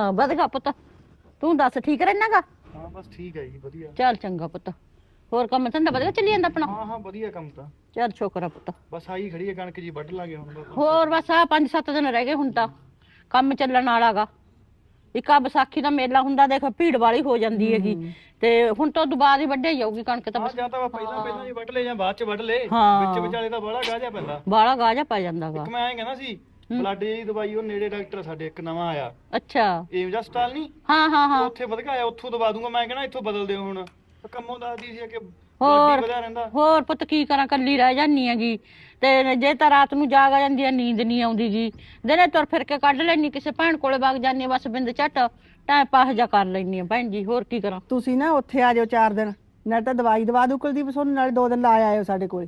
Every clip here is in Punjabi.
ਹਾਂ, ਵਧਗਾ ਪੁੱਤ। ਤੂੰ ਦੱਸ ਠੀਕ ਰਹਿਣਾਗਾ ਹਾਂ ਬਸ ਠੀਕ ਹੈ ਜੀ ਵਧੀਆ। ਚੱਲ ਚੰਗਾ ਪੁੱਤ। ਹੋਰ ਕੰਮ ਧੰਦਾ ਵਧਗਾ ਚੱਲੀ ਜਾਂਦਾ ਆਪਣਾ? ਹਾਂ ਹਾਂ ਵਧੀਆ ਕੰਮ ਤਾਂ। ਚੱਲ ਸ਼ੁਕਰ ਆ ਪੁੱਤ। ਬਸ ਆਈ ਖੜੀ ਹੈ ਕਣਕ ਜੀ ਵੱਢ ਲਾਂਗੇ ਹੁਣ ਬਸ। ਹੋਰ ਬਸ ਆ 5-7 ਦਿਨ ਰਹਿ ਗਏ ਹੁਣ ਤਾਂ। ਕੰਮ ਚੱਲਣ ਵਾਲਾਗਾ ਇੱਕ ਆ ਵਿਸਾਖੀ ਦਾ ਮੇਲਾ ਹੁੰਦਾ ਦੇਖ ਭੀੜ ਵਾਲੀ ਹੋ ਜਾਂਦੀ ਹੈਗੀ। ਤੇ ਹੁਣ ਤੋਂ ਬਾਅਦ ਹੀ ਵੱਢੇ ਜਾਊਗੀ ਕਣਕ ਤਾਂ ਹਾਂ ਜਾਂ ਤਾਂ ਪਹਿਲਾਂ ਪਹਿਲਾਂ ਜੀ ਵੱਢ ਲੈ ਜਾਂ ਬਾਅਦ ਚ ਵੱਢ ਲੈ ਹਾਂ। ਵਿੱਚ ਵਿਚਾਲੇ ਤਾਂ ਬੜਾ ਗਾਜਾ ਪੈਂਦਾ। ਬਾਲਾ ਗਾਜਾ ਪੈ ਜਾਂਦਾਗਾ ਇੱਕ ਮੈਂ ਐਂ ਕਹਿੰਦਾ ਸੀ ਬਲੱਡ ਦੀ ਦਵਾਈ ਉਹ ਨੇੜੇ ਡਾਕਟਰ ਸਾਡੇ ਇੱਕ ਨਵਾਂ ਆਇਆ। ਅੱਛਾ। ਏਮਜ ਹਸਪਤਾਲ ਨਹੀਂ ਹਾਂ ਹਾਂ ਹਾਂ। ਉੱਥੇ ਵਧਗਾ ਆਇਆ ਉੱਥੋਂ ਦਵਾ ਦੂੰਗਾ ਮੈਂ ਕਹਿੰਦਾ ਇੱਥੋਂ ਬਦਲ ਦਿਓ ਹੁਣ ਕੰਮੋਂ ਦੱਸਦੀ ਸੀ ਕਿ ਹੋਰ। ਬਲੱਡ ਵਧਿਆ ਰਹਿੰਦਾ। ਹੋਰ ਪੁੱਤ ਕੀ ਕਰਾਂ ਕੱਲੀ ਰਹਿ ਜਾਨੀ ਹੈਗੀ। ਤੇ ਜੇ ਤਾਂ ਰਾਤ ਨੂੰ ਜਾਗ ਆ ਜਾਂਦੀ ਹੈ ਨੀਂਦ ਨਹੀਂ ਆਉਂਦੀਗੀ ਦਿਨੇ ਤੁਰ ਫਿਰ ਕੇ ਕੱਢ ਲੈਣੀ ਕਿਸੇ ਭੈਣ ਕੋਲੇ ਵਗ ਜਾਨੀ ਬਸ ਬਿੰਦ ਝੱਟ। ਟਾਈਮ ਪਾਸ ਜਾ ਕਰ ਲੈਣੀ ਆ ਭੈਣ ਜੀ ਹੋਰ ਕੀ ਕਰਾਂ। ਤੁਸੀਂ ਨਾ ਉੱਥੇ ਆ ਜਾਓ ਚਾਰ ਦਿਨ ਨਾਲ ਤਾਂ ਦਵਾਈ ਦਵਾ ਦੂ ਕੁਲਦੀਪ ਸੋਨੂੰ ਨਾਲੇ ਦੋ ਦਿਨ ਲਾ ਆਇਓ ਸਾਡੇ ਕੋਲ।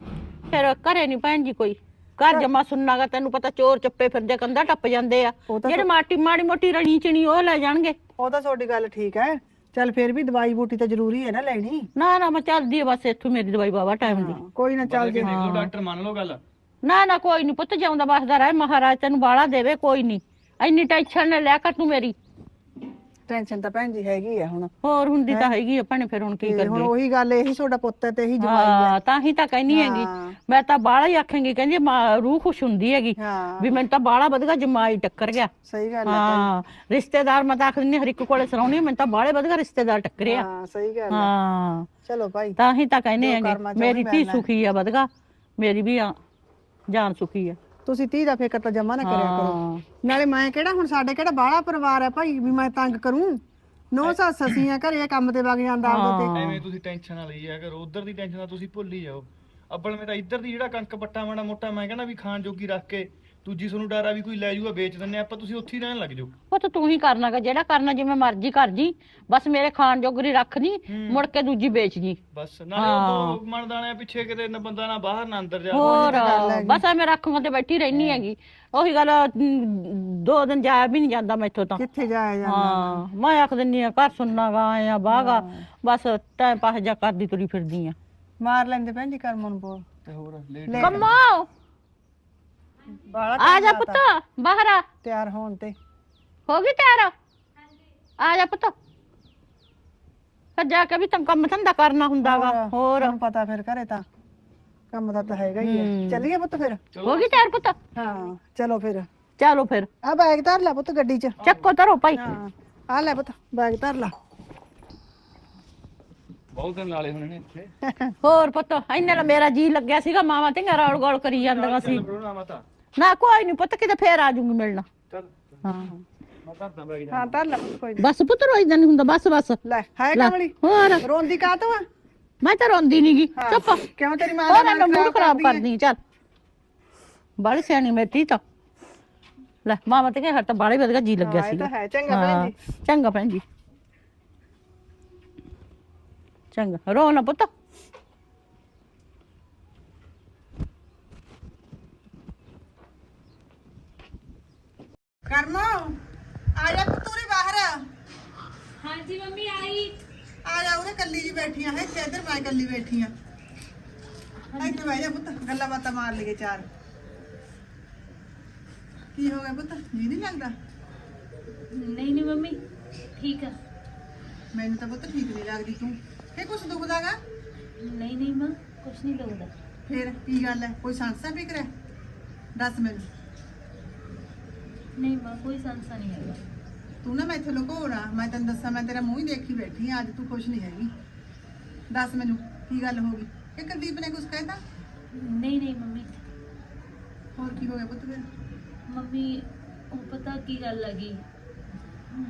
ਫਿਰ ਘਰੇ ਨਹੀਂ ਭੈਣ ਜੀ ਕੋਈ। ਘਰ ਜਮਾ ਸੁਣਨਾਗਾ ਤੈਨੂੰ ਪਤਾ ਚੋਰ ਚੱਪੇ ਫਿਰਦੇ ਕੰਧਾ ਟੱਪ ਜਾਂਦੇ ਆ। ਉਹ ਤਾਂ ਜਿਹੜੇ ਮਾਟੀ ਮਾੜੀ ਮੋਟੀ ਰਣੀ ਚਣੀ ਉਹ ਲੈ ਜਾਣਗੇ। ਉਹ ਤਾਂ ਤੁਹਾਡੀ ਗੱਲ ਠੀਕ ਹੈ। ਚੱਲ ਫਿਰ ਵੀ ਦਵਾਈ ਬੂਟੀ ਤਾਂ ਜ਼ਰੂਰੀ ਹੈ ਨਾ ਲੈਣੀ। ਨਾ ਨਾ ਮੈਂ ਚੱਲਦੀ ਆ ਬਸ ਇੱਥੋਂ ਮੇਰੀ ਦਵਾਈ ਬਾਬਾ ਟਾਈਮ ਦੀ। ਕੋਈ ਨਾ ਚੱਲ ਕੇ ਦੇਖ ਡਾਕਟਰ ਮੰਨ ਲਓ ਗੱਲ। ਨਾ ਨਾ ਕੋਈ ਨਹੀਂ ਪੁੱਤ ਜਾਉਂਦਾ ਬਸਦਾ ਰਹਿ ਮਹਾਰਾਜ ਤੈਨੂੰ ਬਾਲਾ ਦੇਵੇ ਕੋਈ ਨਹੀਂ ਇੰਨੀ ਟੈਨਸ਼ਨ ਨਾ ਲੈ ਕਰ ਤੂੰ ਮੇਰੀ। ਟੈਨਸ਼ਨ ਤਾਂ ਭੈਣ ਜੀ ਹੈਗੀ ਆ ਹੁਣ। ਹੋਰ ਹੁੰਦੀ ਤਾਂ ਹੈਗੀ ਆ ਭੈਣੇ ਫਿਰ ਹੁਣ ਕੀ ਤੇ ਹੁਣ ਕਰੀਏ? ਉਹੀ ਗੱਲ ਇਹੀ ਤੁਹਾਡਾ ਪੁੱਤ ਤੇ ਇਹੀ ਜਵਾਈ ਹਾਂ। ਤਾਂ ਹੀ ਤਾਂ ਕਹਿਨੀ ਹੈਗੀ। ਹਾਂ। ਮੈਂ ਤਾਂ ਬਾਲਾ ਹੀ ਆਖਾਂਗੀ ਕਹਿੰਦੀ ਮਾਂ- ਰੂਹ ਖੁਸ਼ ਹੁੰਦੀ ਹੈਗੀ ਹਾਂ। ਵੀ ਮੈਨੂੰ ਤਾਂ ਬਾਲਾ ਵਧਗਾ ਜਮਾਈ ਟੱਕਰ ਗਿਆ। ਸਹੀ ਗੱਲ ਹੈ ਹਾਂ ਰਿਸ਼ਤੇਦਾਰ ਮੈਂ ਤਾਂ ਆਖਦੀ ਨਹੀਂ ਹਰ ਇੱਕ ਕੋਲੇ ਸਰਾਉਣੀ ਮੈਨੂੰ ਤਾਂ ਬਾਲੇ ਵਧਗਾ ਰਿਸ਼ਤੇਦਾਰ ਟੱਕਰਿਆ ਹਾਂ ਸਹੀ ਗੱਲ ਹੈ। ਹਾਂ। ਚਲੋ ਭਾਈ ਤਾਂ ਹੀ ਤਾਂ ਕਹਿੰਦੇ ਜੋ ਹੈਗੇ ਮੇਰੀ ਧੀ ਮਿਲਣਾ ਹੈ। ਸੁਖੀ ਆ ਵਧਗਾ ਮੇਰੀ ਵੀ ਆ- ਜਾਨ ਸੁਖੀ ਆ। ਤੁਸੀਂ 30 ਦਾ ਫਿਕਰ ਤਾਂ ਜਮਾ ਨਾ ਕਰਿਆ ਕਰੋ। ਨਾਲੇ ਮੈਂ ਕਿਹੜਾ ਹੁਣ ਸਾਡੇ ਕਿਹੜਾ ਬਾਹਲਾ ਪਰਿਵਾਰ ਹੈ ਭਾਈ ਵੀ ਮੈਂ ਤੰਗ ਕਰੂੰ? ਨੌ ਸੱਸ ਅਸੀਂ ਆ ਘਰੇ ਕੰਮ ਤੇ ਵਗ ਜਾਂਦਾ ਆਪਦੇ ਤੇ। ਐਵੇਂ ਤੁਸੀਂ ਟੈਨਸ਼ਨ ਨਾ ਲਈ ਅਗਰ ਉਧਰ ਦੀ ਟੈਨਸ਼ਨ ਆ ਤੁਸੀਂ ਭੁੱਲ ਹੀ ਜਾਓ। ਅੱਬਲ ਮੇਰਾ ਇੱਧਰ ਦੀ ਜਿਹੜਾ ਕਣਕ ਪੱਟਾ ਮਾੜਾ ਮੋਟਾ ਮੈਂ ਕਹਿੰਦਾ ਵੀ ਖਾਣ ਜੋਗੀ ਰੱਖ ਕੇ ਦੂਜੀ ਤੁਹਾਨੂੰ ਡਰ ਆ ਵੀ ਕੋਈ ਲੈ ਜਾਊਗਾ ਵੇਚ ਦਿੰਨੇ ਆਪਾਂ ਤੁਸੀਂ ਉੱਥੇ ਹੀ ਰਹਿਣ ਲੱਗ ਜਾਓ। ਉਹ ਤਾਂ ਤੂੰ ਹੀ ਕਰਨਾਗਾ ਜਿਹੜਾ ਕਰਨਾ ਜਿਵੇਂ ਮਰਜ਼ੀ ਕਰ ਜੀ। ਬਸ ਮੇਰੇ ਖਾਣ ਜੋਗਰੀ ਰੱਖ ਜੀ ਮੁੜ ਕੇ ਦੂਜੀ ਵੇਚ ਜੀ। ਬਸ ਨਾਲੇ ਉਹ ਦੋ ਮਨ ਦਾਣਿਆਂ ਪਿੱਛੇ ਕਿਤੇ ਨਾ ਬੰਦਾ ਨਾ ਬਾਹਰ ਨਾ ਅੰਦਰ ਜਾ। ਹੋਰ ਬਸ ਐਵੇਂ ਰੱਖੂਗਾ ਤੇ ਬੈਠੀ ਰਹਿਣੀ ਹੈਗੀ। ਉਹੀ ਗੱਲ ਅਮ, ਦੋ ਦਿਨ ਜਾਇਆ ਵੀ ਨਹੀਂ ਜਾਂਦਾ ਮੈਥੋਂ ਤਾਂ। ਕਿੱਥੇ ਜਾਇਆ ਜਾਂਦਾ ਹਾਂ ਮੈਂ ਆਖ ਦਿੰਨੀ ਆ ਘਰ ਸੁਣਨਾਗਾ ਆਇਆ ਬਾਗਾ ਬਸ ਟਾਈਮ ਪਾਸ ਜਾ ਕਰਦੀ ਤੁਰੀ ਫਿਰਦੀ ਆ। ਮਾਰ ਲੈਂਦੇ ਭੈਣ ਜੀ ਕਰਮ ਨੂੰ ਬੋਲ ਤੇ ਹੋਰ ਲੇਟ ਕੰਮੋ! ਬਾਹਲਾ ਆ ਜਾ ਪੁੱਤ ਬਾਹਰ ਆ। ਤਿਆਰ ਹੋਣ ਤੇ। ਹੋ ਗਈ ਤਿਆਰ? ਆ ਜਾ ਪੁੱਤ। ਫਿਰ ਜਾ ਕੇ ਵੀ ਤਾਂ ਕੰਮ ਧੰਦਾ ਕਰਨਾ ਹੁੰਦਾਗਾ ਹੋਰ ਤੁਹਾਨੂੰ ਪਤਾ ਫਿਰ ਘਰੇ ਤਾਂ। ਕੰਮ ਦਾ ਤਾਂ ਹੈਗਾ ਹੀ ਹੈ। ਚੱਲੀਏ ਪੁੱਤ ਫਿਰ? ਹੋ ਗਈ ਤਿਆਰ ਪੁੱਤ? ਹਾਂ ਚਲੋ ਫਿਰ। ਚਲੋ ਫਿਰ। ਆ ਬੈਗ ਧਰ ਲੈ ਪੁੱਤ ਗੱਡੀ 'ਚ। ਚੱਕੋ ਧਰੋ ਭਾਈ। ਹਾਂ ਆ ਲੈ ਪੁੱਤ ਬੈਗ ਧਰ ਲੈ। ਬਹੁਤ ਦਿਨ ਨਾਲੇ ਹੋਣੇ ਨੇ ਇੱਥੇ। ਹੋਰ ਪੁੱਤ ਇੰਨੇ ਨਾਲ ਮੇਰਾ ਜੀ ਲੱਗਿਆ ਸੀਗਾ ਮਾਵਾ ਤੇ ਰੌਲ ਗੋਲ ਕਰੀ ਜਾਂਦੀਆਂ ਸੀ। ਨਾ ਕੋਈ ਨਹੀਂ ਪੁੱਤ ਕਿਤੇ ਫੇਰ ਆ ਜੂਗੀ ਮਿਲਣਾ। ਚੱਲ ਹਾਂ। ਮੈਂ ਕਰਦਾ ਬੈਗ ਹਾਂ ਧਰ ਲੈ ਪੁੱਤ ਕੋਈ ਨੀ। ਬਸ ਪੁੱਤ ਨਹੀਂ ਹੁੰਦਾ ਬਸ ਬਸ। ਲੈ ਹੈ ਲੈ, ਕਮਲੀ। ਹੋਰ। ਰੋਂਦੀ ਕਾਹ ਤੋਂ ਆ? ਮੈਂ ਤਾਂ ਰੋਂਦੀ ਨਹੀਂਗੀ ਚੁੱਪ। ਕਿਉਂ ਤੇਰੀ ਮਾਂ ਹੋਰ ਦਾ ਇਹਨੂੰ ਮਨ ਮੂਡ ਖਰਾਬ ਕਰਦੀ ਚੱਲ। ਬਾਲੀ ਸਿਆਣੀ ਮੇਰੀ ਤਾਂ। ਲੈ ਮਾਮਾ ਤੇ ਤਾਂ ਬਾਲੀ ਵਧੀਆ ਜੀ ਲੱਗਿਆ ਹਾਂ, ਇਹ ਸੀਗਾ। ਤਾਂ ਹੈ ਚੰਗਾ ਭੈਣ ਹਾਂ, ਜੀ। ਚੰਗਾ ਭੈਣ ਜੀ। ਚੰਗਾ ਰੋ ਨਾ ਪੁੱਤ ਕਰਮੋ ਆ ਜਾ ਪੁੱਤ ਉਰੇ ਬਾਹਰ ਹਾਂਜੀ ਮੰਮੀ ਆਈ ਆ ਜਾ ਉਰੇ ਕੱਲੀ ਜੀ ਬੈਠੀ ਆ ਇੱਥੇ ਇੱਧਰ ਮੈਂ ਕੱਲੀ ਬੈਠੀ ਆ ਇੱਥੇ ਬਹਿ ਜਾ ਪੁੱਤ ਗੱਲਾਂ ਬਾਤਾਂ ਮਾਰ ਲਈਏ ਚਾਰ ਕੀ ਹੋ ਗਿਆ ਪੁੱਤ ਜੀ ਨਹੀਂ ਲੱਗਦਾ ਨਹੀਂ ਨਹੀਂ ਮੰਮੀ ਠੀਕ ਆ ਮੈਨੂੰ ਤਾਂ ਪੁੱਤ ਠੀਕ ਨਹੀਂ ਲੱਗਦੀ ਤੂੰ ਇਹ ਕੁਛ ਦੁਖਦਾਗਾ? ਨਹੀਂ ਨਹੀਂ ਮਾਂ ਕੁਛ ਨਹੀਂ ਲੱਗਦਾ ਫੇਰ ਕੀ ਗੱਲ ਹੈ? ਕੋਈ ਸੰਸਾ ਫਿਕਰ ਹੈ ਦੱਸ ਮੈਨੂੰ। ਨਹੀਂ ਮਾਂ ਕੋਈ ਸੰਸਾ ਨਹੀਂ ਹੈਗਾ। ਤੂੰ ਨਾ ਮੈਥੋਂ ਲੁਕੋਣਾ ਮੈਂ ਤੈਨੂੰ ਦੱਸਾਂ ਮੈਂ ਤੇਰਾ ਮੂੰਹ ਹੀ ਦੇਖੀ ਬੈਠੀ ਆ ਅੱਜ ਤੂੰ ਖੁਸ਼ ਨਹੀਂ ਹੈਗੀ। ਦੱਸ ਮੈਨੂੰ ਕੀ ਗੱਲ ਹੋ ਗਈ? ਇਹ ਕੁਲਦੀਪ ਨੇ ਕੁਝ ਕਹਿਤਾ? ਨਹੀਂ ਨਹੀਂ ਮੰਮੀ। ਹੋਰ ਕੀ ਹੋ ਗਿਆ ਪੁੱਤ ਫਿਰ? ਮੰਮੀ ਉਹ ਪਤਾ ਕੀ ਗੱਲ ਲੱਗੀ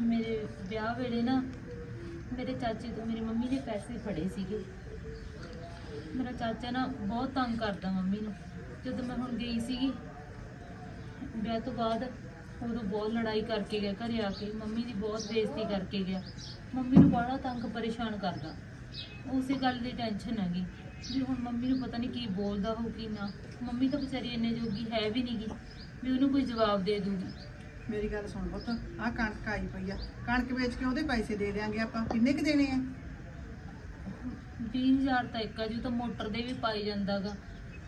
ਮੇਰੇ ਵਿਆਹ ਵੇਲੇ ਨਾ ਮੇਰੇ ਚਾਚੇ ਤੋਂ ਮੇਰੀ ਮੰਮੀ ਨੇ ਪੈਸੇ ਫੜੇ ਸੀਗੇ। ਮੇਰਾ ਚਾਚਾ ਨਾ ਬਹੁਤ ਤੰਗ ਕਰਦਾ ਮੰਮੀ ਨੂੰ। ਜਦੋਂ ਮੈਂ ਹੁਣ ਗਈ ਸੀਗੀ, ਵਿਆਹ ਤੋਂ ਬਾਅਦ ਉਦੋਂ ਬਹੁਤ ਲੜਾਈ ਕਰਕੇ ਗਿਆ, ਘਰੇ ਆ ਕੇ ਮੰਮੀ ਦੀ ਬਹੁਤ ਬੇਇੱਜ਼ਤੀ ਕਰਕੇ ਗਿਆ। ਮੰਮੀ ਨੂੰ ਬੜਾ ਤੰਗ ਪਰੇਸ਼ਾਨ ਕਰਦਾ। ਉਸੇ ਗੱਲ ਦੀ ਟੈਨਸ਼ਨ ਹੈਗੀ। ਵੀ ਹੁਣ ਮੰਮੀ ਨੂੰ ਪਤਾ ਨਹੀਂ ਕੀ ਬੋਲਦਾ ਹੋਊ, ਕੀ ਨਾ। ਮੰਮੀ ਤਾਂ ਵਿਚਾਰੀ ਇੰਨੇ ਜੋਗੀ ਹੈ ਵੀ ਨਹੀਂਗੀ ਵੀ ਉਹਨੂੰ ਕੋਈ ਜਵਾਬ ਦੇ ਦੂਗੀ ਮੇਰੀ ਗੱਲ ਸੁਣ ਪੁੱਤ ਆਹ ਕਣਕ ਆਈ ਪਈ ਆ। ਕਣਕ ਵੇਚ ਕੇ ਉਹਦੇ ਪੈਸੇ ਦੇ ਦੇਾਂਗੇ ਆਪਾਂ। ਕਿੰਨੇ ਕੁ ਦੇਣੇ ਆ? 20000 ਤਾਂ ਇੱਕ ਆ ਜੀ ਉਹ ਤਾਂ ਮੋਟਰ ਦੇ ਵੀ ਪਾਈ ਜਾਂਦਾਗਾ।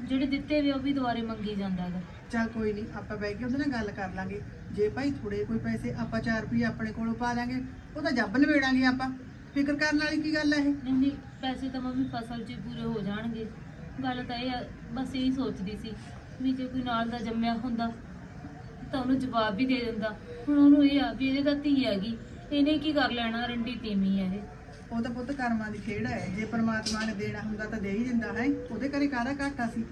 ਜਿਹੜੇ ਦਿੱਤੇ ਵੀ ਉਹ ਵੀ ਦੁਬਾਰੇ ਮੰਗੀ ਜਾਂਦਾ ਗਾ ਚੱਲ ਕੋਈ ਨਹੀਂ ਆਪਾਂ ਬਹਿ ਕੇ ਉਹਦੇ ਨਾਲ ਗੱਲ ਕਰ ਲਾਂਗੇ। ਜੇ ਭਾਈ ਥੋੜੇ ਕੋਈ ਪੈਸੇ ਆਪਾਂ 4 ਰੁਪਏ ਆਪਣੇ ਕੋਲੋਂ ਪਾ ਲਾਂਗੇ ਉਹ ਤਾਂ ਜੱਬ ਨਵੇੜਾਂਗੇ ਆਪਾਂ। ਫਿਕਰ ਕਰਨ ਵਾਲੀ ਕੀ ਗੱਲ ਹੈ ਇਹ? ਨਹੀਂ ਨਹੀਂ ਪੈਸੇ ਤਾਂ ਮੰਮੀ ਫਸਲ 'ਚ ਹੀ ਪੂਰੇ ਹੋ ਜਾਣਗੇ। ਗੱਲ ਤਾਂ ਇਹ ਆ ਬਸ ਇਹੀ ਸੋਚਦੀ ਸੀ ਵੀ ਜੇ ਕੋਈ ਨਾਲ ਦਾ ਜੰਮਿਆ ਹੁੰਦਾ ਤਾਂ ਉਹਨੂੰ ਜਵਾਬ ਵੀ ਦੇ ਦਿੰਦਾ। ਹੁਣ ਉਹਨੂੰ ਇਹ ਆ ਵੀ ਇਹਦੇ ਤਾਂ ਧੀ ਹੈਗੀ ਇਹਨੇ ਕੀ ਕਰ ਲੈਣਾ ਰੰਡੀ ਤੀਮੀ ਆ ਇਹ? ਉਹ ਤਾਂ ਪੁੱਤ ਕਰਮਾਂ ਦੀ ਖੇਡ ਹੈ। ਜੇ ਪ੍ਰਮਾਤਮਾ ਨੇ ਦੇਣਾ ਹੁੰਦਾ ਤਾਂ ਦੇ ਹੀ ਦਿੰਦਾ ਹੈ? ਉਹਦੇ ਘਰੇ ਕਾਹਦਾ ਘਾਟਾ ਸੀ?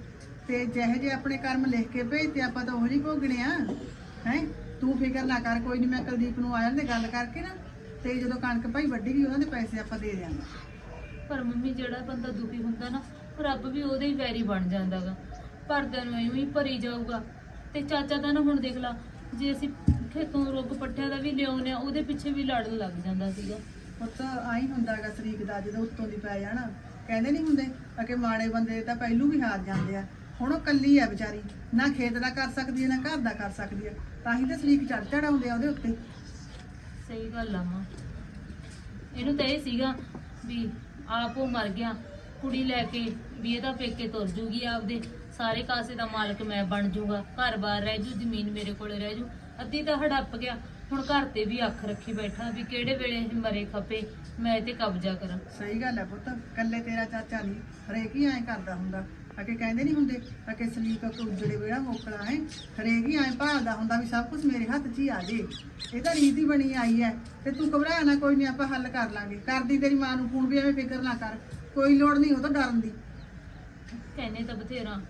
ਤੇ ਜਿਹੇ ਜੇ ਆਪਣੇ ਕਰਮ ਲਿਖ ਕੇ ਭੇਜ ਤੇ ਆਪਾਂ ਤਾਂ ਉਹ ਨਹੀਂ ਭੋਗਣੇ ਆ ਹੈ? ਤੂੰ ਫਿਕਰ ਨਾ ਕਰ ਕੋਈ ਨਹੀਂ ਮੈਂ ਕੁਲਦੀਪ ਨੂੰ ਆ ਜਾਂਦੇ ਗੱਲ ਕਰਕੇ ਨਾ ਤੇ ਜਦੋਂ ਕਣਕ ਭਾਈ ਵੱਢੀ ਗਈ ਉਹਨਾਂ ਦੇ ਪੈਸੇ ਆਪਾਂ ਦੇ ਦਿਆਂਗੇ। ਪਰ ਮੰਮੀ ਜਿਹੜਾ ਬੰਦਾ ਦੁਖੀ ਹੁੰਦਾ ਨਾ ਰੱਬ ਵੀ ਉਹਦੇ ਹੀ ਵੈਰੀ ਬਣ ਜਾਂਦਾਗਾ। ਭਰਦਿਆਂ ਨੂੰ ਐਵੇਂ ਹੀ ਭਰੀ ਜਾਊਗਾ। ਤੇ ਚਾਚਾ ਤਾਂ ਨਾ ਹੁਣ ਦੇਖ ਲਾ ਜੇ ਅਸੀਂ ਖੇਤੋਂ ਰੁੱਗ ਪੱਠਿਆਂ ਦਾ ਵੀ ਲਿਆਉਂਦੇ ਆ ਉਹਦੇ ਪਿੱਛੇ ਵੀ ਲੜਨ ਲੱਗ ਜਾਂਦਾ ਸੀਗਾ। ਪੁੱਤ ਆਈ ਹੁੰਦਾ ਹੈਗਾ ਸਰੀਕ ਦਾ ਜਦੋਂ ਉੱਤੋਂ ਦੀ ਪੈ ਜਾਣਾ। ਕਹਿੰਦੇ ਨਹੀਂ ਹੁੰਦੇ ਤਾਂ ਕਿ ਮਾੜੇ ਬੰਦੇ ਤਾਂ ਪਹਿਲੂ ਵੀ ਹਾਰ ਜਾਂਦੇ ਆ। ਹੁਣ ਉਹ ਕੱਲੀ ਆ ਵਿਚਾਰੀ ਨਾ ਖੇਤ ਦਾ ਕਰ ਸਕਦੀ ਹੈ ਨਾ ਘਰ ਦਾ ਕਰ ਸਕਦੀ ਹੈ ਤਾਂ ਹੀ ਤਾਂ ਸਰੀਕ ਚੜ ਚੜਾਉਂਦੇ ਆ ਉਹਦੇ ਉੱਤੇ। ਸਹੀ ਗੱਲ ਆ ਮਾਂ। ਇਹਨੂੰ ਤਾਂ ਇਹ ਸੀਗਾ ਵੀ ਆਪ ਉਹ ਮਰ ਗਿਆ ਕੁੜੀ ਲੈ ਕੇ ਵੀ ਇਹਦਾ ਪੇਕੇ ਤੁਰ ਜੂਗੀ ਆਪਦੇ। ਸਾਰੇ ਕਾਸੇ ਦਾ ਮਾਲਕ ਮੈਂ ਬਣ ਜੂਗਾ ਘਰ-ਬਾਰ ਰਹਿ ਜੂ ਜ਼ਮੀਨ ਮੇਰੇ ਕੋਲੇ ਰਹਿ ਜੂ ਅੱਧੀ ਤਾਂ ਹੜੱਪ ਗਿਆ। ਹੁਣ ਘਰ ਤੇ ਵੀ ਅੱਖ ਰੱਖੀ ਬੈਠਾ ਵੀ ਕਿਹੜੇ ਵੇਲੇ ਇਹ ਮਰੇ ਖਪੇ ਮੈਂ ਤੇ ਕਬਜ਼ਾ ਕਰਾਂ। ਸਹੀ ਗੱਲ ਹੈ ਪੁੱਤ ਕੱਲੇ ਤੇਰਾ ਚਾਚਾ ਨਹੀਂ ਹਰੇਕ ਹੀ ਐਂ ਕਰਦਾ ਹੁੰਦਾ। ਅਕੇ ਕਹਿੰਦੇ ਨਹੀਂ ਹੁੰਦੇ ਅਕੇ ਸਲੀਕ ਕੋ ਉਜੜੇ ਵੇੜਾ ਮੋਕਲਾ ਹੈ। ਹਰੇਕ ਹੀ ਐਂ ਭਾਲਦਾ ਹੁੰਦਾ ਵੀ ਸਭ ਕੁਝ ਮੇਰੇ ਹੱਥ 'ਚ ਹੀ ਆ ਜੇ। ਇਹ ਤਾਂ ਰੀਤੀ ਬਣੀ ਆਈ ਹੈ। ਤੇ ਤੂੰ ਘਬਰਾ ਨਾ ਕੋਈ ਨਹੀਂ ਆਪਾਂ ਹੱਲ ਕਰ ਲਾਂਗੇ। ਕਰਦੀ ਤੇਰੀ ਮਾਂ ਨੂੰ ਫੋਨ ਵੀ ਐਵੇਂ ਫਿਕਰ ਨਾ ਕਰ। ਕੋਈ ਲੋੜ ਨਹੀਂ ਉਹ ਤਾਂ ਡਰਨ ਦੀ। ਕਹਿੰਦੇ ਤਾਂ ਬਥੇਰਾ।